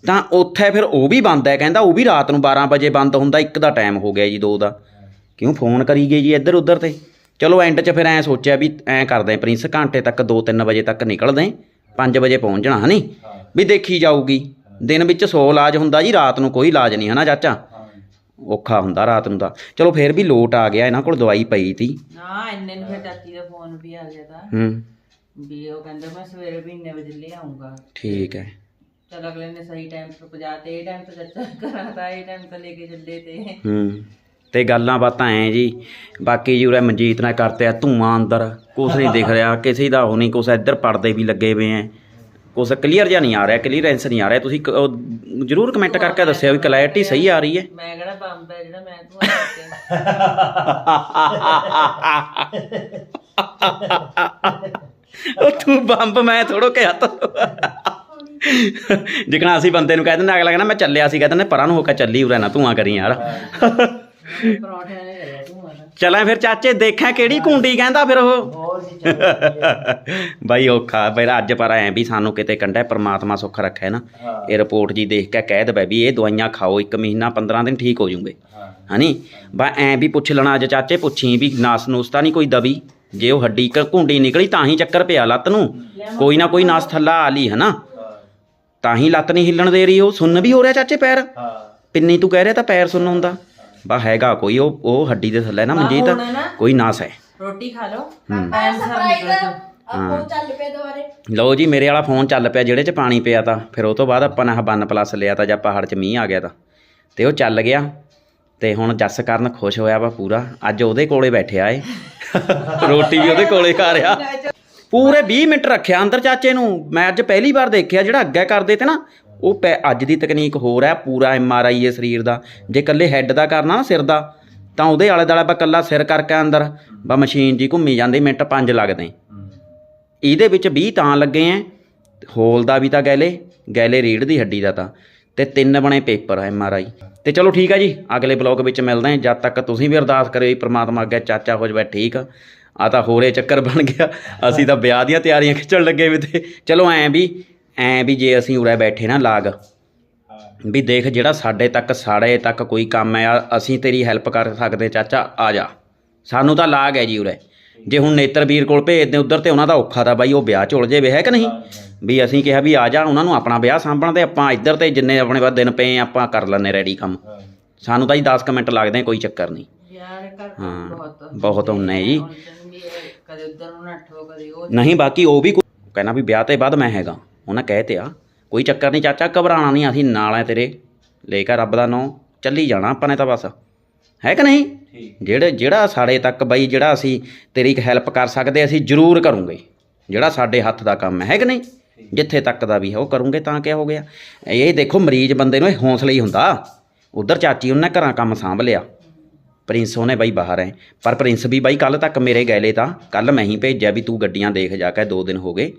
ਤਾਂ ਉੱਥੇ ਫਿਰ ਉਹ ਵੀ ਬੰਦ ਹੈ ਕਹਿੰਦਾ ਉਹ ਵੀ ਰਾਤ ਨੂੰ 12 ਵਜੇ ਬੰਦ ਹੁੰਦਾ ਇੱਕ ਦਾ ਟਾਈਮ ਹੋ ਗਿਆ ਜੀ ਦੋ ਦਾ। ਕਿਉਂ ਫੋਨ ਕਰੀ ਗਏ ਜੀ ਇੱਧਰ ਉੱਧਰ ਤੇ? ਚਲੋ ਐਂਡ 'ਚ ਫਿਰ ਐਂ ਸੋਚਿਆ ਵੀ ਐਂ ਕਰਦੇ ਪ੍ਰਿੰਸ ਘੰਟੇ ਤੱਕ 2-3 ਵਜੇ ਤੱਕ ਨਿਕਲਦੇ 5 ਵਜੇ ਪਹੁੰਚ ਜਾਣਾ ਹਨੀ ਵੀ ਦੇਖੀ ਜਾਊਗੀ। ਦਿਨ ਵਿੱਚ 100 ਇਲਾਜ ਹੁੰਦਾ ਜੀ ਰਾਤ ਨੂੰ ਕੋਈ ਇਲਾਜ ਨਹੀਂ ਹਨਾ ਚਾਚਾ? ਔਖਾ ਹੁੰਦਾ ਰਾਤ ਨੂੰ ਤਾਂ। ਚਲੋ ਫਿਰ ਵੀ ਲੋਟ ਆ ਗਿਆ ਇਹਨਾਂ ਕੋਲ ਦਵਾਈ ਪਈ ਤੀ। ਨਾ ਇੰਨੇ ਨੂੰ ਫਿਰ ਚਾਚੀ ਦਾ ਫੋਨ ਵੀ ਆ ਗਿਆ ਤਾਂ। ਹੂੰ। ਵੀ ਉਹ ਕਹਿੰਦਾ ਮੈਂ ਸਵੇਰੇ ਵੀ ਇੰਨੇ ਵਜੇ ਲੈ ਆਉਂਗਾ ਠੀਕ ਹੈ। ਚਲ ਅਗਲੇ ਨੇ ਸਹੀ ਟਾਈਮ ਤੇ ਪਹੁੰਚਾ ਤੇ ਇਹ ਟਾਈਮ ਤੇ ਚਾਚਾ ਕਰਾਂ ਤਾਂ ਇਹ ਟਾਈਮ ਤੇ ਲੈ ਕੇ ਚੱਲੇ ਤੇ। ਹੂੰ। ਤੇ ਗੱਲਾਂ ਬਾਤਾਂ ਐ ਜੀ। ਬਾਕੀ ਜੀ ਉਰੇ ਮਨਜੀਤ ਨੇ ਕਰਤੇ ਆ ਧੂਆਂ ਅੰਦਰ। ਕੁਛ ਨਹੀਂ ਦਿਖ ਰਿਹਾ ਕਿਸੇ ਦਾ ਉਹ ਨਹੀਂ ਕੁਛ ਇੱਧਰ ਪਰਦੇ ਵੀ ਲੱਗੇ ਹੋਏ ਐ। ਕੁਛ ਕਲੀਅਰ ਜਿਹਾ ਨਹੀਂ ਆ ਰਿਹਾ ਕਲੀਅਰੈਂਸ ਨਹੀਂ ਆ ਰਿਹਾ। ਤੁਸੀਂ ਕ- ਜਰੂਰ ਕਮੈਂਟ ਕਰਕੇ ਦੱਸਿਓ ਵੀ ਕਲੈਰਿਟੀ ਸਹੀ ਆ ਰਹੀ ਹੈ ਮੈਂ ਕਿਹੜਾ ਬੰਬ ਹੈ ਜਿਹੜਾ ਮੈਂ ਤੂੰ ਆ ਉਹ ਤੂੰ ਬੰਬ ਮੈਂ ਥੋੜੋ ਕਿਹਾ ਤਾ। ਜਿਕਣਾ ਅਸੀਂ ਬੰਦੇ ਨੂੰ ਕਹਿ ਦਿੰਦੇ ਅਗਲਾ ਕਹਿੰਦਾ ਮੈਂ ਚੱਲਿਆ ਸੀ ਕਹਿੰਦਾ ਨੇ ਪਰਾਂ ਨੂੰ ਹੋ ਕੇ ਚੱਲੀ ਉਰੇ ਨਾ ਧੂਆਂ ਕਰੀ ਯਾਰ। ਪਰੌਂਠੇ ਨੇ ਕਰਿਆ ਤੂੰ ਆ ਚੱਲਾਂ ਫਿਰ ਚਾਚੇ ਦੇਖਾਂ ਕਿਹੜੀ ਕੁੰਡੀ ਕਹਿੰਦਾ ਫਿਰ ਉਹ। ਬਾਈ ਔਖਾ ਫਿਰ ਅੱਜ ਪਰ ਐ ਵੀ ਸਾਨੂੰ ਕਿਤੇ ਕੰਡਾ ਪ੍ਰਮਾਤਮਾ ਸੁੱਖ ਰੱਖੇ ਨਾ। ਹਾਂ। ਇਹ ਰਿਪੋਰਟ ਜੀ ਦੇਖ ਕੇ ਕਹਿ ਦਵੇ ਵੀ ਇਹ ਦਵਾਈਆਂ ਖਾਓ ਇੱਕ ਮਹੀਨਾ 15 ਦਿਨ ਠੀਕ ਹੋ ਜੂਗੇ। ਹਾਂ। ਹਨੀ? ਬਾ ਐ ਵੀ ਪੁੱਛ ਲੈਣਾ ਅੱਜ ਚਾਚੇ ਪੁੱਛੀ ਵੀ ਨਾਸ ਨੂਸ ਤਾਂ ਨਹੀਂ ਕੋਈ ਦਵੀ। ਜੇ ਉਹ ਹੱਡੀ ਕ ਘੁੰਡੀ ਨਿਕਲੀ ਤਾਂ ਹੀ ਚੱਕਰ ਪਿਆ ਲੱਤ ਨੂੰ। ਕੋਈ ਨਾ ਕੋਈ ਨਾਸ ਥੱਲਾ ਆ ਲਈ ਹਨਾ। ਹਾਂ। ਤਾਂ ਹੀ ਲੱਤ ਨਹੀਂ ਹਿੱਲਣ ਦੇ ਰਹੀ ਉਹ। ਸੁੰਨ ਵੀ ਹੋ ਰਿਹਾ ਚਾਚੇ ਪੈਰ। ਹਾਂ। ਪਿੰਨੀ ਤੂੰ ਕਹਿ ਰਿਹਾ ਤਾਂ ਪੈਰ ਸੁੰਨ ਹੁੰਦਾ। ਬਾ ਹੈਗਾ ਕੋਈ ਉਹ ਉਹ ਹੱਡੀ ਦੇ ਥੱਲੇ ਨਾ ਨਾ ਕੋਈ ਨਾਸ ਹੈ ਰੋਟੀ ਖਾ ਲਓ। ਹੂੰ। ਟਾਈਮ ਸਭ ਸਰਪ੍ਰਾਈਜ਼ ਨਿਕਲ ਜਾਓ ਆਪੋ ਚੱਲ ਪਏ ਦੁਬਾਰੇ। ਲਓ ਜੀ ਮੇਰੇ ਵਾਲਾ ਫੋਨ ਚੱਲ ਪਿਆ ਜਿਹੜੇ 'ਚ ਪਾਣੀ ਪਿਆ ਤਾਂ। ਫਿਰ ਉਹ ਤੋਂ ਬਾਅਦ ਆਪਾਂ ਨੇ ਆਹ ਬੰਨ ਪਲੱਸ ਲਿਆ ਤਾਂ ਜਾਂ ਪਹਾੜ 'ਚ ਮੀਂਹ ਆ ਗਿਆ ਤਾਂ। ਤੇ ਉਹ ਚੱਲ ਗਿਆ। ਤੇ ਹੁਣ ਜੱਸ ਕਰਨ ਖੁਸ਼ ਹੋਇਆ ਵਾ ਪੂਰਾ। ਅੱਜ ਉਹਦੇ ਕੋਲੇ ਬੈਠਿਆ ਏ। [laughs] ਰੋਟੀ ਵੀ ਉਹਦੇ ਕੋਲੇ ਖਾ ਰਿਹਾ। ਪੂਰੇ 20 ਮਿੰਟ ਰੱਖਿਆ ਅੰਦਰ ਚਾਚੇ ਨੂੰ। ਮੈਂ ਅੱਜ ਪਹਿਲੀ ਵਾਰ ਦੇਖਿਆ ਜਿਹੜਾ ਅੱਗੇ ਕਰਦੇ ਤੇ ਨਾ। ਉਹ ਪੈ- ਅੱਜ ਦੀ ਤਕਨੀਕ ਹੋਰ ਹੈ, ਪੂਰਾ ਐਮ ਆਰ ਆਈ ਹੈ ਸਰੀਰ ਦਾ। ਜੇ ਇਕੱਲੇ ਹੈੱਡ ਦਾ ਕਰਨਾ ਨਾ ਸਿਰ ਦਾ, ਤਾਂ ਉਹਦੇ ਆਲੇ ਦੁਆਲੇ ਆਪਾਂ ਇਕੱਲਾ ਸਿਰ ਕਰਕੇ ਅੰਦਰ ਬਾ ਮਸ਼ੀਨ ਜੀ ਘੁੰਮੀ ਜਾਂਦੀ, ਮਿੰਟ 5 ਲੱਗਦੇ। ਇਹਦੇ ਵਿੱਚ 20 ਤਾਂ ਲੱਗੇ ਐ, ਹੋਲ ਦਾ ਵੀ ਤਾਂ ਗੈਲੇ ਗੈਲੇ ਰੀੜ ਦੀ ਹੱਡੀ ਦਾ ਤਾਂ। ਤੇ ਤਿੰਨ ਬਣੇ ਪੇਪਰ ਐਮ ਆਰ ਆਈ। ਤੇ ਚਲੋ ਠੀਕ ਆ ਜੀ, ਅਗਲੇ ਬਲੌਗ ਵਿੱਚ ਮਿਲਦੇ ਹਾਂ ਜਦ ਤੱਕ ਤੁਸੀਂ ਵੀ ਅਰਦਾਸ ਕਰਿਓ ਜੀ ਪ੍ਰਮਾਤਮਾ ਅੱਗੇ ਚਾਚਾ ਹੋ ਜਾਵੇ, ਠੀਕ ਆ। ਤਾਂ ਹੋਰੇ ਚੱਕਰ ਬਣ ਗਿਆ। ਅਸੀਂ ਤਾਂ ਵਿਆਹ ਦੀਆਂ ਤਿਆਰੀਆਂ ਖਿੱਚਣ ਲੱਗੇ ਵੀ ਤੇ। ਚਲੋ ਐਂ ਵੀ ਐਂ ਵੀ ਜੇ ਅਸੀਂ ਉਰੇ ਬੈਠੇ ਨਾ ਲਾਗ ਵੀ ਦੇਖ ਜਿਹੜਾ ਸਾਡੇ ਤੱਕ ਸਾੜੇ ਤੱਕ ਕੋਈ ਕੰਮ ਹੈ ਅਸੀਂ ਤੇਰੀ ਹੈਲਪ ਕਰ ਸਕਦੇ ਚਾਚਾ ਆ ਜਾ। ਸਾਨੂੰ ਤਾਂ ਲਾਗ ਹੈ ਜੀ ਉਰੇ। ਜੇ ਹੁਣ ਨੇਤਰ ਵੀਰ ਕੋਲ ਭੇਜਦੇ ਉਧਰ ਤੇ ਉਹਨਾਂ ਦਾ ਔਖਾ ਤਾਂ ਬਾਈ ਉਹ ਵਿਆਹ ਝੁਲ ਜੇ ਵੇ ਹੈ ਕਿ ਨਹੀਂ? ਵੀ ਅਸੀਂ ਕਿਹਾ ਵੀ ਆ ਜਾ ਉਹਨਾਂ ਨੂੰ ਆਪਣਾ ਵਿਆਹ ਸਾਂਭਣ ਤੇ ਆਪਾਂ ਇੱਧਰ ਤੇ ਜਿੰਨੇ ਆਪਣੇ ਬਾਅਦ ਦਿਨ ਪਏ ਆਪਾਂ ਕਰ ਲੈਨੇ ਰੈਡੀ ਕੰਮ। ਸਾਨੂੰ ਤਾਂ ਜੀ 10 ਕੁ ਮਿੰਟ ਲੱਗਦੇ ਕੋਈ ਚੱਕਰ ਨਹੀਂ। ਹਾਂ, ਬਹੁਤ ਬਹੁਤ ਹੁੰਨੇ ਜੀ। ਕਦੇ ਉਧਰ ਨੂੰ ਨੱਠੋ ਕਦੇ ਉਹ। ਨਹੀਂ ਬਾਕੀ ਉਹ ਵੀ ਕੋਈ- ਕਹਿੰਦਾ ਵੀ ਵਿਆਹ ਤੇ ਬਾਅਦ ਮੈਂ ਹੈਗਾ। ਉਹਨਾਂ ਕਹਿ ਤੇ ਆ ਕੋਈ ਚੱਕਰ ਨਹੀਂ ਚਾਚਾ ਘਬਰਾਣਾ ਨਹੀਂ ਅਸੀਂ ਨਾਲ ਆ ਤੇਰੇ। ਲੈ ਕੇ ਰੱਬ ਦਾ ਨਾਂ ਚੱਲੀ ਜਾਣਾ ਆਪਾਂ ਨੇ ਤਾਂ ਬਸ। ਹੈ ਕਿ ਨਹੀਂ? ਜਿਹੜੇ ਜਿਹੜਾ ਸਾਡੇ ਤੱਕ ਬਈ ਜਿਹੜਾ ਅਸੀਂ ਤੇਰੀ ਇੱਕ ਹੈਲਪ ਕਰ ਸਕਦੇ ਅਸੀਂ ਜ਼ਰੂਰ ਕਰੂੰਗੇ। ਜਿਹੜਾ ਸਾਡੇ ਹੱਥ ਦਾ ਕੰਮ ਹੈ ਹੈ ਕਿ ਨਹੀਂ? ਜਿੱਥੇ ਤੱਕ ਦਾ ਵੀ ਹੈ ਉਹ ਕਰੂੰਗੇ ਤਾਂ ਕਿਆ ਹੋ ਗਿਆ? ਇਹ ਦੇਖੋ ਮਰੀਜ਼ ਬੰਦੇ ਨੂੰ ਇਹ ਹੌਸਲਾ ਹੀ ਹੁੰਦਾ। ਉਧਰ ਚਾਚੀ ਉਹਨੇ ਘਰਾਂ ਕੰਮ ਸਾਂਭ ਲਿਆ। ਪ੍ਰਿੰਸ ਉਹਨੇ ਬਾਈ ਬਾਹਰ ਹੈ ਪਰ ਪ੍ਰਿੰਸ ਵੀ ਬਾਈ ਕੱਲ ਤੱਕ ਮੇਰੇ ਗੈਲੇ ਤਾਂ ਕੱਲ ਮੈਂ ਹੀ ਭੇਜਿਆ ਵੀ ਤੂੰ ਗੱਡੀਆਂ ਦੇਖ ਜਾ ਕੇ ਦੋ ਦਿਨ ਹੋ ਗਏ।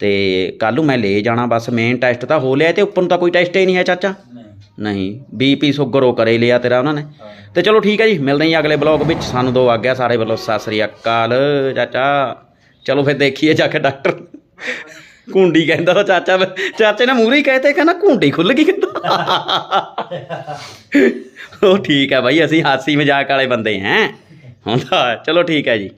ਤੇ ਕੱਲ ਨੂੰ ਮੈਂ ਲੈ ਜਾਣਾ ਬਸ ਮੇਨ ਟੈਸਟ ਤਾਂ ਹੋ ਲਿਆ ਤੇ ਉੱਪਰ ਨੂੰ ਤਾਂ ਕੋਈ ਟੈਸਟ ਹੀ ਨਹੀਂ ਹੈ ਚਾਚਾ ਨਹੀਂ ਨਹੀਂ ਬੀਪੀ ਸ਼ੂਗਰ ਉਹ ਕਰੇ ਲਿਆ ਤੇਰਾ ਉਹਨਾਂ ਨੇ ਹਾਂ ਤੇ ਚਲੋ ਠੀਕ ਹੈ ਜੀ ਮਿਲਦੇ ਹਾਂ ਜੀ ਅਗਲੇ ਬਲੌਗ ਵਿੱਚ। ਸਾਨੂੰ ਦੋ ਆ ਗਿਆ ਸਾਰੇ ਵੱਲੋਂ। ਸਤਿ ਸ੍ਰੀ ਅਕਾਲ ਚਾਚਾ। ਚਲੋ ਫਿਰ ਦੇਖੀਏ ਜਾ ਕੇ ਡਾਕਟਰ। ਕੁੰਡੀ ਕਹਿੰਦਾ ਤਾਂ ਚਾਚਾ ਚਾਚੇ ਨੇ ਮੂਹਰੇ ਹੀ ਕਹਤੇ ਕਹਿੰਦਾ ਕੁੰਡੀ ਖੁੱਲ ਗਈ ਕਹਿੰਦਾ। ਉਹ ਠੀਕ ਹੈ ਬਾਈ ਅਸੀਂ ਹਾਸੀ ਮਜ਼ਾਕ ਵਾਲੇ ਬੰਦੇ ਹਾਂ। ਹੁੰਦਾ ਚਲੋ ਠੀਕ ਹੈ ਜੀ।